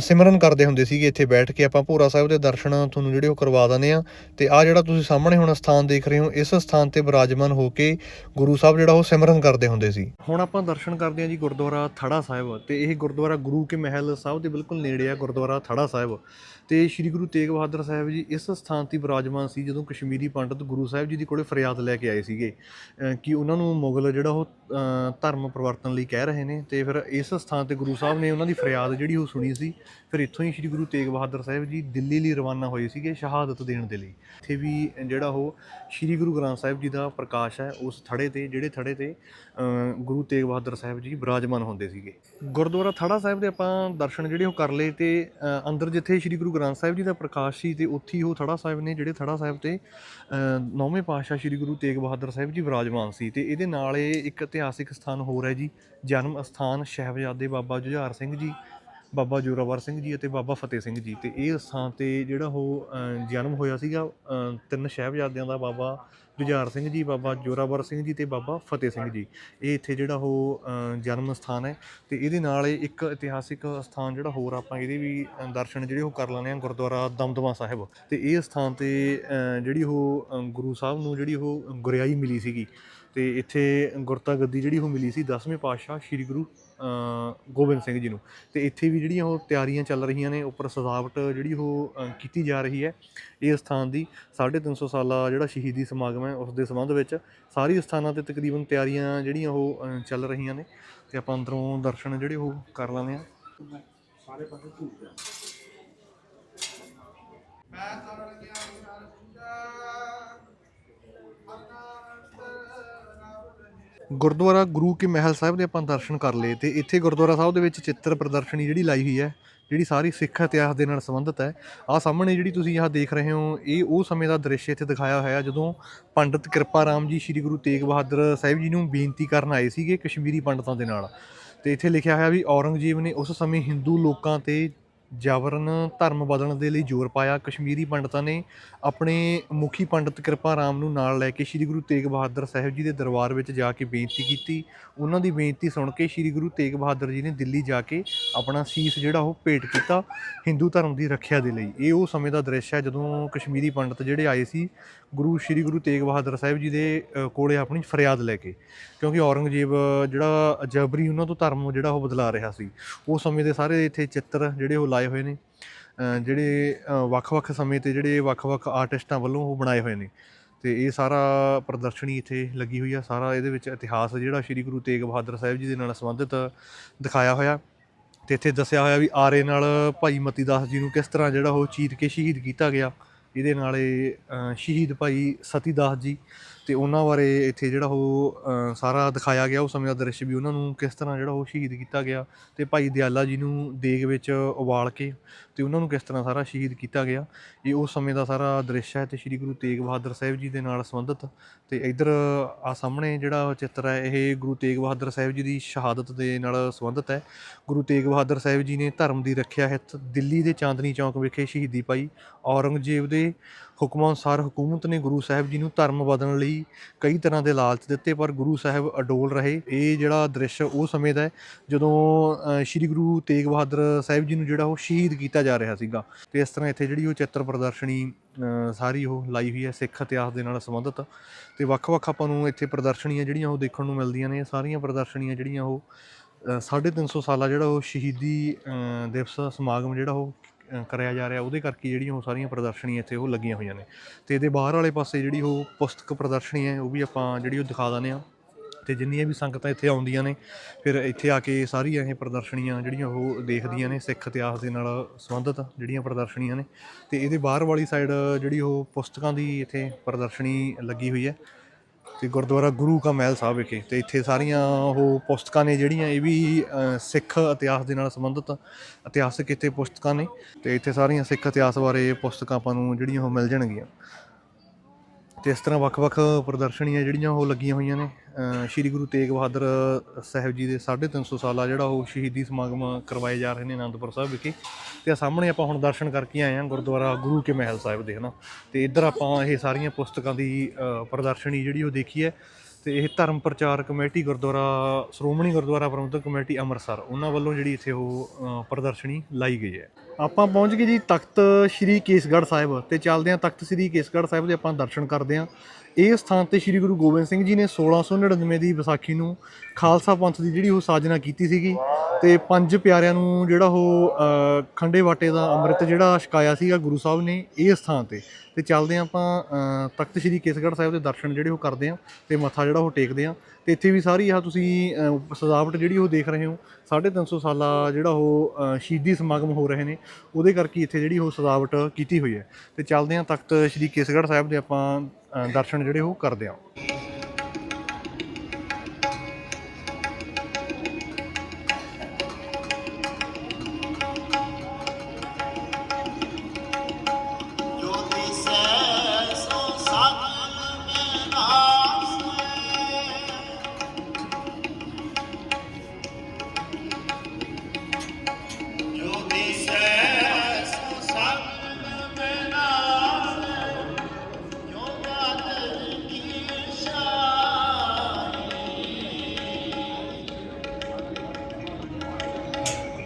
ਸਿਮਰਨ ਕਰਦੇ ਹੁੰਦੇ ਸੀਗੇ ਇੱਥੇ ਬੈਠ ਕੇ। ਆਪਾਂ ਭੋਰਾ ਸਾਹਿਬ ਦੇ ਦਰਸ਼ਨ ਤੁਹਾਨੂੰ ਜਿਹੜੇ ਉਹ ਕਰਵਾ ਦਿੰਦੇ ਆ ਤੇ ਆ ਜਿਹੜਾ ਤੁਸੀਂ ਸਾਹਮਣੇ ਹੁਣ ਸਥਾਨ ਦੇਖ ਰਹੇ ਹੋ, ਇਸ ਸਥਾਨ ਤੇ ਬਿਰਾਜਮਾਨ ਹੋ ਕੇ ਗੁਰੂ ਸਾਹਿਬ ਜਿਹੜਾ ਉਹ ਸਿਮਰਨ ਕਰਦੇ ਹੁੰਦੇ ਸੀ। ਹੁਣ ਆਪਾਂ ਦਰਸ਼ਨ ਕਰਦੇ ਹਾਂ ਜੀ ਗੁਰਦੁਆਰਾ ਥੜਾ ਸਾਹਿਬ। ਤੇ ਇਹ ਗੁਰਦੁਆਰਾ ਗੁਰੂ ਕੇ ਮਹਿਲ ਸਾਹਿਬ ਦੇ ਬਿਲਕੁਲ ਨੇੜੇ ਆ ਗੁਰਦੁਆਰਾ ਥੜਾ ਸਾਹਿਬ। ਤੇ ਸ੍ਰੀ ਗੁਰੂ ਤੇਗ ਬਹਾਦਰ ਸਾਹਿਬ ਜੀ ਇਸ ਸਥਾਨ ਤੇ ਬਿਰਾਜਮਾਨ ਸੀ ਜਦੋਂ ਕਸ਼ਮੀਰੀ ਪੰਡਤ ਗੁਰੂ ਸਾਹਿਬ ਜੀ ਦੀ ਕੋਲੇ ਫਰਿਆਦ ਲੈ ਕੇ ਆਏ ਸੀਗੇ ਕਿ ਉਹਨਾਂ ਨੂੰ ਮੁਗਲ ਜਿਹੜਾ ਉਹ ਧਰਮ ਪਰਿਵਰਤਨ ਲਈ ਕਹਿ ਰਹੇ ਨੇ ਤੇ ਫਿਰ ਇਸ ਸਥਾਨ ਤੇ ਗੁਰੂ ਸਾਹਿਬ ਨੇ ਉਹਨਾਂ ਦੀ ਫਰਿਆਦ ਜਿਹੜੀ ਉਹ ਸੁਣੀ ਸੀ। ਫਿਰ ਇੱਥੋਂ ਹੀ ਸ੍ਰੀ ਗੁਰੂ ਤੇਗ ਬਹਾਦਰ ਸਾਹਿਬ ਜੀ ਦਿੱਲੀ ਲਈ ਰਵਾਨਾ ਹੋਏ ਸੀਗੇ ਸ਼ਹਾਦਤ ਦੇਣ ਦੇ ਲਈ। ਇੱਥੇ ਵੀ ਜਿਹੜਾ ਉਹ ਸ੍ਰੀ ਗੁਰੂ ਗ੍ਰੰਥ ਸਾਹਿਬ ਜੀ ਦਾ ਪ੍ਰਕਾਸ਼ ਹੈ ਉਸ ਥੜੇ ਤੇ, ਜਿਹੜੇ ਥੜੇ ਤੇ ਗੁਰੂ ਤੇਗ ਬਹਾਦਰ ਸਾਹਿਬ ਜੀ ਬਿਰਾਜਮਾਨ ਹੁੰਦੇ ਸੀਗੇ। ਗੁਰਦੁਆਰਾ ਥੜਾ ਸਾਹਿਬ ਦੇ ਆਪਾਂ ਦਰਸ਼ਨ ਜਿਹੜੇ ਉਹ ਕਰ ਲਏ ਤੇ ਅੰਦਰ ਜਿੱਥੇ ਸ੍ਰੀ ਗੁਰੂ ਗ੍ਰੰਥ ਸਾਹਿਬ ਜੀ ਦਾ ਪ੍ਰਕਾਸ਼ ਸੀ ਤੇ ਉੱਥੇ ਹੀ ਉਹ ਥੜਾ ਸਾਹਿਬ ਨੇ ਜਿਹੜੇ ਥੜਾ ਸਾਹਿਬ ਤੇ ਨੌਵੇਂ ਪਾਤਸ਼ਾਹ ਸ੍ਰੀ ਗੁਰੂ ਤੇਗ ਬਹਾਦਰ ਸਾਹਿਬ ਜੀ ਵਿਰਾਜਮਾਨ ਸੀ ਤੇ ਇਹਦੇ ਨਾਲ ਇਹ ਇੱਕ ਇਤਿਹਾਸਿਕ ਸਥਾਨ ਹੋਰ ਹੈ ਜੀ। ਜਨਮ ਅਸਥਾਨ ਸ਼ਹਿਬਜ਼ਾਦੇ ਬਾਬਾ ਜੁਝਾਰ ਸਿੰਘ ਜੀ ਬਾਬਾ ਜੋਰਾਵਰ ਸਿੰਘ ਜੀ ਅਤੇ ਬਾਬਾ ਫਤਿਹ ਸਿੰਘ ਜੀ ਤੇ ਇਹ ਸਥਾਨ ਤੇ ਜਿਹੜਾ ਉਹ ਜਨਮ ਹੋਇਆ ਸੀਗਾ ਤਿੰਨ ਸ਼ਹਿਬਜ਼ਾਦਿਆਂ ਦਾ ਬਾਬਾ ਜੁਝਾਰ ਸਿੰਘ ਜੀ, ਬਾਬਾ ਜੋਰਾਵਰ ਸਿੰਘ ਜੀ ਤੇ ਬਾਬਾ ਫਤਿਹ ਸਿੰਘ ਜੀ। ਇਹ ਇੱਥੇ ਜਿਹੜਾ ਉਹ ਜਨਮ ਸਥਾਨ ਹੈ ਤੇ ਇਹਦੇ ਨਾਲ ਇੱਕ ਇਤਿਹਾਸਿਕ ਸਥਾਨ ਜਿਹੜਾ ਹੋਰ ਆਪਾਂ ਇਹਦੇ ਵੀ ਦਰਸ਼ਨ ਜਿਹੜੇ ਉਹ ਕਰ ਲੈਣੇ ਆ ਗੁਰਦੁਆਰਾ ਦਮਦਮਾ ਸਾਹਿਬ। ਤੇ ਇਹ ਸਥਾਨ ਤੇ ਜਿਹੜੀ ਉਹ ਗੁਰੂ ਸਾਹਿਬ ਨੂੰ ਜਿਹੜੀ ਉਹ ਗੁਰਿਆਈ ਮਿਲੀ ਸੀਗੀ ਤੇ ਇੱਥੇ ਗੁਰਤਾ ਗੱਦੀ ਜਿਹੜੀ ਉਹ ਮਿਲੀ ਸੀ 10ਵੇਂ ਪਾਤਸ਼ਾਹ ਸ੍ਰੀ ਗੁਰੂ ਗੋਬਿੰਦ ਸਿੰਘ ਜੀ ਨੂੰ। ਤੇ ਇੱਥੇ ਵੀ ਜਿਹੜੀਆਂ ਉਹ ਤਿਆਰੀਆਂ ਚੱਲ ਰਹੀਆਂ ਨੇ, ਉੱਪਰ ਸਜਾਵਟ ਜਿਹੜੀ ਉਹ ਕੀਤੀ ਜਾ ਰਹੀ ਹੈ। ਇਹ ਸਥਾਨ ਦੀ 350 ਸਾਲਾ ਜਿਹੜਾ ਸ਼ਹੀਦੀ ਸਮਾਗਮ ਹੈ, ਉਸ ਦੇ ਸੰਬੰਧ ਵਿੱਚ ਸਾਰੀ ਸਥਾਨਾਂ ਤੇ ਤਕਰੀਬਨ ਤਿਆਰੀਆਂ ਜਿਹੜੀਆਂ ਉਹ ਚੱਲ ਰਹੀਆਂ ਨੇ। ਤੇ ਆਪਾਂ ਅੰਦਰੋਂ ਦਰਸ਼ਨ ਜਿਹੜੇ ਉਹ ਕਰ ਲੈਂਦੇ ਆ ਗੁਰਦੁਆਰਾ ਗੁਰੂ ਕੇ ਮਹਿਲ ਸਾਹਿਬ ਦੇ ਆਪਾਂ ਦਰਸ਼ਨ ਕਰ ਲਏ ਤੇ ਇੱਥੇ ਗੁਰਦੁਆਰਾ ਸਾਹਿਬ ਦੇ ਵਿੱਚ ਚਿੱਤਰ ਪ੍ਰਦਰਸ਼ਨੀ ਜਿਹੜੀ ਲਾਈ ਹੋਈ ਹੈ, ਜਿਹੜੀ ਸਾਰੀ ਸਿੱਖ ਇਤਿਹਾਸ ਦੇ ਨਾਲ ਸੰਬੰਧਿਤ ਹੈ। ਆਹ ਸਾਹਮਣੇ ਜਿਹੜੀ ਤੁਸੀਂ ਆਹ ਦੇਖ ਰਹੇ ਹੋ, ਇਹ ਉਹ ਸਮੇਂ ਦਾ ਦ੍ਰਿਸ਼ ਇੱਥੇ ਦਿਖਾਇਆ ਹੋਇਆ ਜਦੋਂ ਪੰਡਿਤ ਕਿਰਪਾ ਰਾਮ ਜੀ ਸ੍ਰੀ ਗੁਰੂ ਤੇਗ ਬਹਾਦਰ ਸਾਹਿਬ ਜੀ ਨੂੰ ਬੇਨਤੀ ਕਰਨ ਆਏ ਸੀਗੇ ਕਸ਼ਮੀਰੀ ਪੰਡਤਾਂ ਦੇ ਨਾਲ। ਤੇ ਇੱਥੇ ਲਿਖਿਆ ਹੋਇਆ ਵੀ ਔਰੰਗਜ਼ੇਬ ਨੇ ਉਸ ਸਮੇਂ ਹਿੰਦੂ ਲੋਕਾਂ ਤੇ ਜਬਰਨ ਧਰਮ ਬਦਲਣ ਦੇ ਲਈ ਜ਼ੋਰ ਪਾਇਆ। ਕਸ਼ਮੀਰੀ ਪੰਡਤਾਂ ਨੇ ਆਪਣੇ ਮੁਖੀ ਪੰਡਤ ਕਿਰਪਾ ਰਾਮ ਨੂੰ ਨਾਲ ਲੈ ਕੇ ਸ੍ਰੀ ਗੁਰੂ ਤੇਗ ਬਹਾਦਰ ਸਾਹਿਬ ਜੀ ਦੇ ਦਰਬਾਰ ਵਿੱਚ ਜਾ ਕੇ ਬੇਨਤੀ ਕੀਤੀ। ਉਹਨਾਂ ਦੀ ਬੇਨਤੀ ਸੁਣ ਕੇ ਸ੍ਰੀ ਗੁਰੂ ਤੇਗ ਬਹਾਦਰ ਜੀ ਨੇ ਦਿੱਲੀ ਜਾ ਕੇ ਆਪਣਾ ਸੀਸ ਜਿਹੜਾ ਉਹ ਭੇਟ ਕੀਤਾ ਹਿੰਦੂ ਧਰਮ ਦੀ ਰੱਖਿਆ ਦੇ ਲਈ। ਇਹ ਉਹ ਸਮੇਂ ਦਾ ਦ੍ਰਿਸ਼ ਹੈ ਜਦੋਂ ਕਸ਼ਮੀਰੀ ਪੰਡਤ ਜਿਹੜੇ ਆਏ ਸੀ ਗੁਰੂ ਸ੍ਰੀ ਗੁਰੂ ਤੇਗ ਬਹਾਦਰ ਸਾਹਿਬ ਜੀ ਦੇ ਅ, ਕੋਲੇ ਆਪਣੀ ਫਰਿਆਦ ਲੈ ਕੇ। ਕਿਉਂਕਿ ਔਰੰਗਜ਼ੇਬ ਜਿਹੜਾ ਜਬਰੀ ਉਹਨਾਂ ਤੋਂ ਧਰਮ ਜਿਹੜਾ ਉਹ ਬਦਲਾ ਰਿਹਾ ਸੀ ਉਸ ਸਮੇਂ ਦੇ ਸਾਰੇ ਇੱਥੇ ਚਿੱਤਰ ਜਿਹੜੇ ਉਹ ਲਾਏ ਹੋਏ ਨੇ ਜਿਹੜੇ ਵੱਖ-ਵੱਖ ਸਮੇਂ ਤੇ ਜਿਹੜੇ ਵੱਖ-ਵੱਖ ਆਰਟਿਸਟਾਂ ਵੱਲੋਂ ਉਹ ਬਣਾਏ ਹੋਏ ਨੇ। ਤੇ ਇਹ ਸਾਰਾ ਪ੍ਰਦਰਸ਼ਨੀ ਇੱਥੇ ਲੱਗੀ ਹੋਈ ਆ ਸਾਰਾ ਇਹਦੇ ਵਿੱਚ ਇਤਿਹਾਸ ਜਿਹੜਾ ਸ੍ਰੀ ਗੁਰੂ ਤੇਗ ਬਹਾਦਰ ਸਾਹਿਬ ਜੀ ਦੇ ਨਾਲ ਸੰਬੰਧਿਤ ਦਿਖਾਇਆ ਹੋਇਆ। ਤੇ ਇੱਥੇ ਦੱਸਿਆ ਹੋਇਆ ਵੀ ਆਰੇ ਨਾਲ ਭਾਈ ਮਤੀ ਦਾਸ ਜੀ ਨੂੰ ਕਿਸ ਤਰ੍ਹਾਂ ਜਿਹੜਾ ਉਹ ਚੀਰ ਕੇ ਸ਼ਹੀਦ ਕੀਤਾ ਗਿਆ। ਇਹਦੇ ਨਾਲੇ ਸ਼ਹੀਦ ਭਾਈ ਸਤੀ ਦਾਸ ਜੀ ਤੇ ਉਹਨਾਂ ਬਾਰੇ ਇੱਥੇ ਜਿਹੜਾ ਉਹ ਸਾਰਾ ਦਿਖਾਇਆ ਗਿਆ, ਉਹ ਸਮੇਂ ਦਾ ਦ੍ਰਿਸ਼ ਵੀ ਉਹਨਾਂ ਨੂੰ ਕਿਸ ਤਰ੍ਹਾਂ ਜਿਹੜਾ ਉਹ ਸ਼ਹੀਦ ਕੀਤਾ ਗਿਆ ਤੇ ਭਾਈ ਦਿਆਲਾ ਜੀ ਨੂੰ ਦੇਗ ਵਿੱਚ ਉਬਾਲ ਕੇ ਤੇ ਉਹਨਾਂ ਨੂੰ ਕਿਸ ਤਰ੍ਹਾਂ ਸਾਰਾ ਸ਼ਹੀਦ ਕੀਤਾ ਗਿਆ, ਇਹ ਉਸ ਸਮੇਂ ਦਾ ਸਾਰਾ ਦ੍ਰਿਸ਼ ਹੈ ਤੇ ਸ੍ਰੀ ਗੁਰੂ ਤੇਗ ਬਹਾਦਰ ਸਾਹਿਬ ਜੀ ਦੇ ਨਾਲ ਸੰਬੰਧਿਤ ਤੇ ਇੱਧਰ ਆ ਸਾਹਮਣੇ ਜਿਹੜਾ ਚਿੱਤਰ ਹੈ, ਇਹ ਗੁਰੂ ਤੇਗ ਬਹਾਦਰ ਸਾਹਿਬ ਜੀ ਦੀ ਸ਼ਹਾਦਤ ਦੇ ਨਾਲ ਸੰਬੰਧਿਤ ਹੈ। ਗੁਰੂ ਤੇਗ ਬਹਾਦਰ ਸਾਹਿਬ ਜੀ ਨੇ ਧਰਮ ਦੀ ਰੱਖਿਆ ਹਿੱਤ ਦਿੱਲੀ ਦੇ ਚਾਂਦਨੀ ਚੌਕ ਵਿਖੇ ਸ਼ਹੀਦੀ ਪਾਈ ਔਰੰਗਜ਼ੇਬ ਦੇ ਹੁਕਮਾਂ ਅਨੁਸਾਰ ਹਕੂਮਤ ਨੇ ਗੁਰੂ ਸਾਹਿਬ ਜੀ ਨੂੰ ਧਰਮ ਬਦਲਣ ਲਈ ਕਈ ਤਰ੍ਹਾਂ ਦੇ ਲਾਲਚ ਦਿੱਤੇ ਪਰ ਗੁਰੂ ਸਾਹਿਬ ਅਡੋਲ ਰਹੇ। ਇਹ ਜਿਹੜਾ ਦ੍ਰਿਸ਼ ਉਹ ਸਮੇਂ ਦਾ ਹੈ ਜਦੋਂ ਸ਼੍ਰੀ ਗੁਰੂ ਤੇਗ ਬਹਾਦਰ ਸਾਹਿਬ ਜੀ ਨੂੰ ਜਿਹੜਾ ਉਹ ਸ਼ਹੀਦ ਕੀਤਾ ਜਾ ਰਿਹਾ ਸੀਗਾ। ਤੇ ਇਸ ਤਰ੍ਹਾਂ ਇੱਥੇ ਜਿਹੜੀ ਉਹ ਚਿੱਤਰ ਪ੍ਰਦਰਸ਼ਨੀ ਸਾਰੀ ਉਹ ਲਾਈ ਹੋਈ ਹੈ ਸਿੱਖ ਇਤਿਹਾਸ ਦੇ ਨਾਲ ਸੰਬੰਧਿਤ। ਤੇ ਵੱਖ-ਵੱਖ ਆਪਾਂ ਨੂੰ ਇੱਥੇ ਪ੍ਰਦਰਸ਼ਨੀਆਂ ਜਿਹੜੀਆਂ ਉਹ ਦੇਖਣ ਨੂੰ ਮਿਲਦੀਆਂ ਨੇ। ਸਾਰੀਆਂ ਪ੍ਰਦਰਸ਼ਨੀਆਂ ਜਿਹੜੀਆਂ ਉਹ ਅ, 350 ਸਾਲਾ ਜਿਹੜਾ ਉਹ ਸ਼ਹੀਦੀ ਦਿਵਸ ਸਮਾਗਮ ਜਿਹੜਾ ਉਹ ਕਰਿਆ ਜਾ ਰਿਹਾ, ਉਹਦੇ ਕਰਕੇ ਜਿਹੜੀਆਂ ਉਹ ਸਾਰੀਆਂ ਪ੍ਰਦਰਸ਼ਨੀਆਂ ਇੱਥੇ ਉਹ ਲੱਗੀਆਂ ਹੋਈਆਂ ਨੇ। ਤੇ ਇਹਦੇ ਬਾਹਰ ਵਾਲੇ ਪਾਸੇ ਜਿਹੜੀ ਉਹ ਪੁਸਤਕ ਪ੍ਰਦਰਸ਼ਨੀ ਹੈ, ਉਹ ਵੀ ਆਪਾਂ ਜਿਹੜੀ ਉਹ ਦਿਖਾ ਦਿੰਦੇ ਆ ਤੇ ਜਿੰਨੀਆਂ ਵੀ ਸੰਗਤਾਂ ਇੱਥੇ ਆਉਂਦੀਆਂ ਨੇ, ਫਿਰ ਇੱਥੇ ਆ ਕੇ ਸਾਰੀਆਂ ਇਹ ਪ੍ਰਦਰਸ਼ਨੀਆਂ ਜਿਹੜੀਆਂ ਉਹ ਦੇਖਦੀਆਂ ਨੇ, ਸਿੱਖ ਇਤਿਹਾਸ ਦੇ ਨਾਲ ਸੰਬੰਧਿਤ ਜਿਹੜੀਆਂ ਪ੍ਰਦਰਸ਼ਨੀਆਂ ਨੇ। ਤੇ ਇਹਦੇ ਬਾਹਰ ਵਾਲੀ ਸਾਈਡ ਜਿਹੜੀ ਉਹ ਪੁਸਤਕਾਂ ਦੀ ਇੱਥੇ ਪ੍ਰਦਰਸ਼ਨੀ ਲੱਗੀ ਹੋਈ ਹੈ। ਤੇ ਗੁਰਦੁਆਰਾ ਗੁਰੂ ਕਾ ਮਹਿਲ ਸਾਹਿਬ ਵਿਖੇ ਤੇ ਇੱਥੇ ਸਾਰੀਆਂ ਉਹ ਪੁਸਤਕਾਂ ਨੇ ਜਿਹੜੀਆਂ ਇਹ ਵੀ ਸਿੱਖ ਇਤਿਹਾਸ ਦੇ ਨਾਲ ਸੰਬੰਧਿਤ ਇਤਿਹਾਸਕ ਇੱਥੇ ਪੁਸਤਕਾਂ ਨੇ ਤੇ ਇੱਥੇ ਸਾਰੀਆਂ ਸਿੱਖ ਇਤਿਹਾਸ ਬਾਰੇ ਪੁਸਤਕਾਂ ਆਪਾਂ ਨੂੰ ਜਿਹੜੀਆਂ ਉਹ ਮਿਲ ਜਾਣਗੀਆਂ। ਤੇ ਇਸ ਤਰ੍ਹਾਂ ਵੱਖ-ਵੱਖ ਪ੍ਰਦਰਸ਼ਨੀਆਂ ਜਿਹੜੀਆਂ ਉਹ ਲੱਗੀਆਂ ਹੋਈਆਂ ਨੇ। ਸ਼੍ਰੀ ਗੁਰੂ ਤੇਗ ਬਹਾਦਰ ਸਾਹਿਬ ਜੀ ਦੇ 350 ਸਾਲਾ ਜਿਹੜਾ ਉਹ ਸ਼ਹੀਦੀ ਸਮਾਗਮ ਕਰਵਾਏ ਜਾ ਰਹੇ ਨੇ ਆਨੰਦਪੁਰ ਸਾਹਿਬ ਵਿਖੇ। ਤੇ ਆਹ ਸਾਹਮਣੇ ਆਪਾਂ ਹੁਣ ਦਰਸ਼ਨ ਕਰਕੇ ਆਏ ਹਾਂ ਗੁਰਦੁਆਰਾ ਗੁਰੂ ਕੇ ਮਹਿਲ ਸਾਹਿਬ ਦੇ, ਹਨਾ? ਤੇ ਇੱਧਰ ਆਪਾਂ ਇਹ ਸਾਰੀਆਂ ਪੁਸਤਕਾਂ ਦੀ ਪ੍ਰਦਰਸ਼ਨੀ ਜਿਹੜੀ ਉਹ ਦੇਖੀ ਹੈ। ਤੇ ਇਹ ਧਰਮ ਪ੍ਰਚਾਰ ਕਮੇਟੀ ਗੁਰਦੁਆਰਾ, ਸ਼੍ਰੋਮਣੀ ਗੁਰਦੁਆਰਾ ਪ੍ਰਬੰਧਕ ਕਮੇਟੀ ਅੰਮ੍ਰਿਤਸਰ, ਉਹਨਾਂ ਵੱਲੋਂ ਜਿਹੜੀ ਇੱਥੇ ਉਹ ਪ੍ਰਦਰਸ਼ਨੀ ਲਾਈ ਗਈ ਹੈ। ਆਪਾਂ ਪਹੁੰਚ ਗਏ ਜੀ ਤਖਤ ਸ੍ਰੀ ਕੇਸਗੜ੍ਹ ਸਾਹਿਬ ਤੇ ਚੱਲਦੇ ਹਾਂ ਤਖਤ ਸ੍ਰੀ ਕੇਸਗੜ੍ਹ ਸਾਹਿਬ ਦੇ ਆਪਾਂ ਦਰਸ਼ਨ ਕਰਦੇ ਹਾਂ। ਇਹ ਸਥਾਨ ਤੇ ਸ੍ਰੀ ਗੁਰੂ ਗੋਬਿੰਦ ਸਿੰਘ ਜੀ ਨੇ 1699 ਦੀ ਵਿਸਾਖੀ ਨੂੰ ਖਾਲਸਾ ਪੰਥ ਦੀ ਜਿਹੜੀ ਉਹ ਸਾਜਨਾ ਕੀਤੀ ਸੀਗੀ ਤੇ ਪੰਜ ਪਿਆਰਿਆਂ ਨੂੰ ਜਿਹੜਾ ਉਹ ਖੰਡੇ ਵਾਟੇ ਦਾ ਅੰਮ੍ਰਿਤ ਜਿਹੜਾ ਛਕਾਇਆ ਸੀਗਾ ਗੁਰੂ ਸਾਹਿਬ ਨੇ ਇਹ ਸਥਾਨ ਤੇ। ਤੇ ਚੱਲਦੇ ਹਾਂ ਆਪਾਂ ਤਖਤ ਸ੍ਰੀ ਕੇਸਗੜ੍ਹ ਸਾਹਿਬ ਦੇ ਦਰਸ਼ਨ ਜਿਹੜੇ ਉਹ ਕਰਦੇ ਹਾਂ ਤੇ ਮੱਥਾ ਜਿਹੜਾ ਉਹ ਟੇਕਦੇ ਹਾਂ। ਤੇ ਇੱਥੇ ਵੀ ਸਾਰੀ ਆ ਤੁਸੀਂ ਸਜਾਵਟ ਜਿਹੜੀ ਉਹ ਦੇਖ ਰਹੇ ਹੋ 350 ਸਾਲਾ ਜਿਹੜਾ ਉਹ ਸ਼ਹੀਦੀ ਸਮਾਗਮ ਹੋ ਰਹੇ ਨੇ, ਉਹਦੇ ਕਰਕੇ ਇੱਥੇ ਜਿਹੜੀ ਉਹ ਸਜਾਵਟ ਕੀਤੀ ਹੋਈ ਹੈ। ਤੇ ਚੱਲਦੇ ਹਾਂ ਤਖਤ ਸ੍ਰੀ ਕੇਸਗੜ੍ਹ ਸਾਹਿਬ ਦੇ ਆਪਾਂ ਦਰਸ਼ਨ ਜਿਹੜੇ ਉਹ ਕਰਦੇ ਹਾਂ।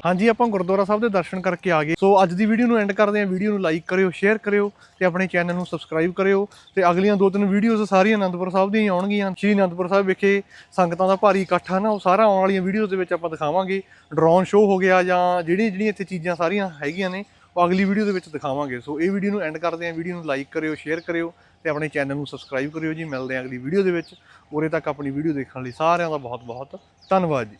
ਹਾਂਜੀ, ਆਪਾਂ ਗੁਰਦੁਆਰਾ ਸਾਹਿਬ ਦੇ ਦਰਸ਼ਨ ਕਰਕੇ ਆ ਗਏ। ਸੋ ਅੱਜ ਦੀ ਵੀਡੀਓ ਨੂੰ ਐਂਡ ਕਰਦੇ ਹਾਂ। ਵੀਡੀਓ ਨੂੰ ਲਾਈਕ ਕਰਿਓ ਸ਼ੇਅਰ ਕਰਿਓ ਤੇ ਆਪਣੇ ਚੈਨਲ ਨੂੰ ਸਬਸਕ੍ਰਾਈਬ ਕਰਿਓ ਤੇ ਅਗਲੀਆਂ ਦੋ ਤਿੰਨ ਵੀਡੀਓਜ਼ ਸਾਰੀਆਂ ਅਨੰਦਪੁਰ ਸਾਹਿਬ ਦੀਆਂ ਹੀ ਆਉਣਗੀਆਂ। ਸ਼੍ਰੀ ਅਨੰਦਪੁਰ ਸਾਹਿਬ ਵਿਖੇ ਸੰਗਤਾਂ ਦਾ ਭਾਰੀ ਇਕੱਠ ਹੈ ਨਾ, ਉਹ ਸਾਰਾ ਆਉਣ ਵਾਲੀਆਂ ਵੀਡੀਓਜ਼ ਦੇ ਵਿੱਚ ਆਪਾਂ ਦਿਖਾਵਾਂਗੇ। ਡਰੋਨ ਸ਼ੋਅ ਹੋ ਗਿਆ ਜਾਂ ਜਿਹੜੀਆਂ ਜਿਹੜੀਆਂ ਇੱਥੇ ਚੀਜ਼ਾਂ ਸਾਰੀਆਂ ਹੈਗੀਆਂ ਨੇ, ਉਹ ਅਗਲੀ ਵੀਡੀਓ ਦੇ ਵਿੱਚ ਦਿਖਾਵਾਂਗੇ। ਸੋ ਇਹ ਵੀਡੀਓ ਨੂੰ ਐਂਡ ਕਰਦੇ ਹਾਂ। ਵੀਡੀਓ ਨੂੰ ਲਾਈਕ ਕਰਿਓ ਸ਼ੇਅਰ ਕਰਿਓ ਤੇ ਆਪਣੇ ਚੈਨਲ ਨੂੰ ਸਬਸਕ੍ਰਾਈਬ ਕਰਿਓ ਜੀ। ਮਿਲਦੇ ਹਾਂ ਅਗਲੀ ਵੀਡੀਓ ਦੇ ਵਿੱਚ। ਉਰੇ ਤੱਕ ਆਪਣੀ ਵੀਡੀਓ ਦੇਖਣ ਲਈ ਸਾਰਿਆਂ ਦਾ ਬਹੁਤ ਬਹੁਤ ਧੰਨਵਾਦ ਜੀ।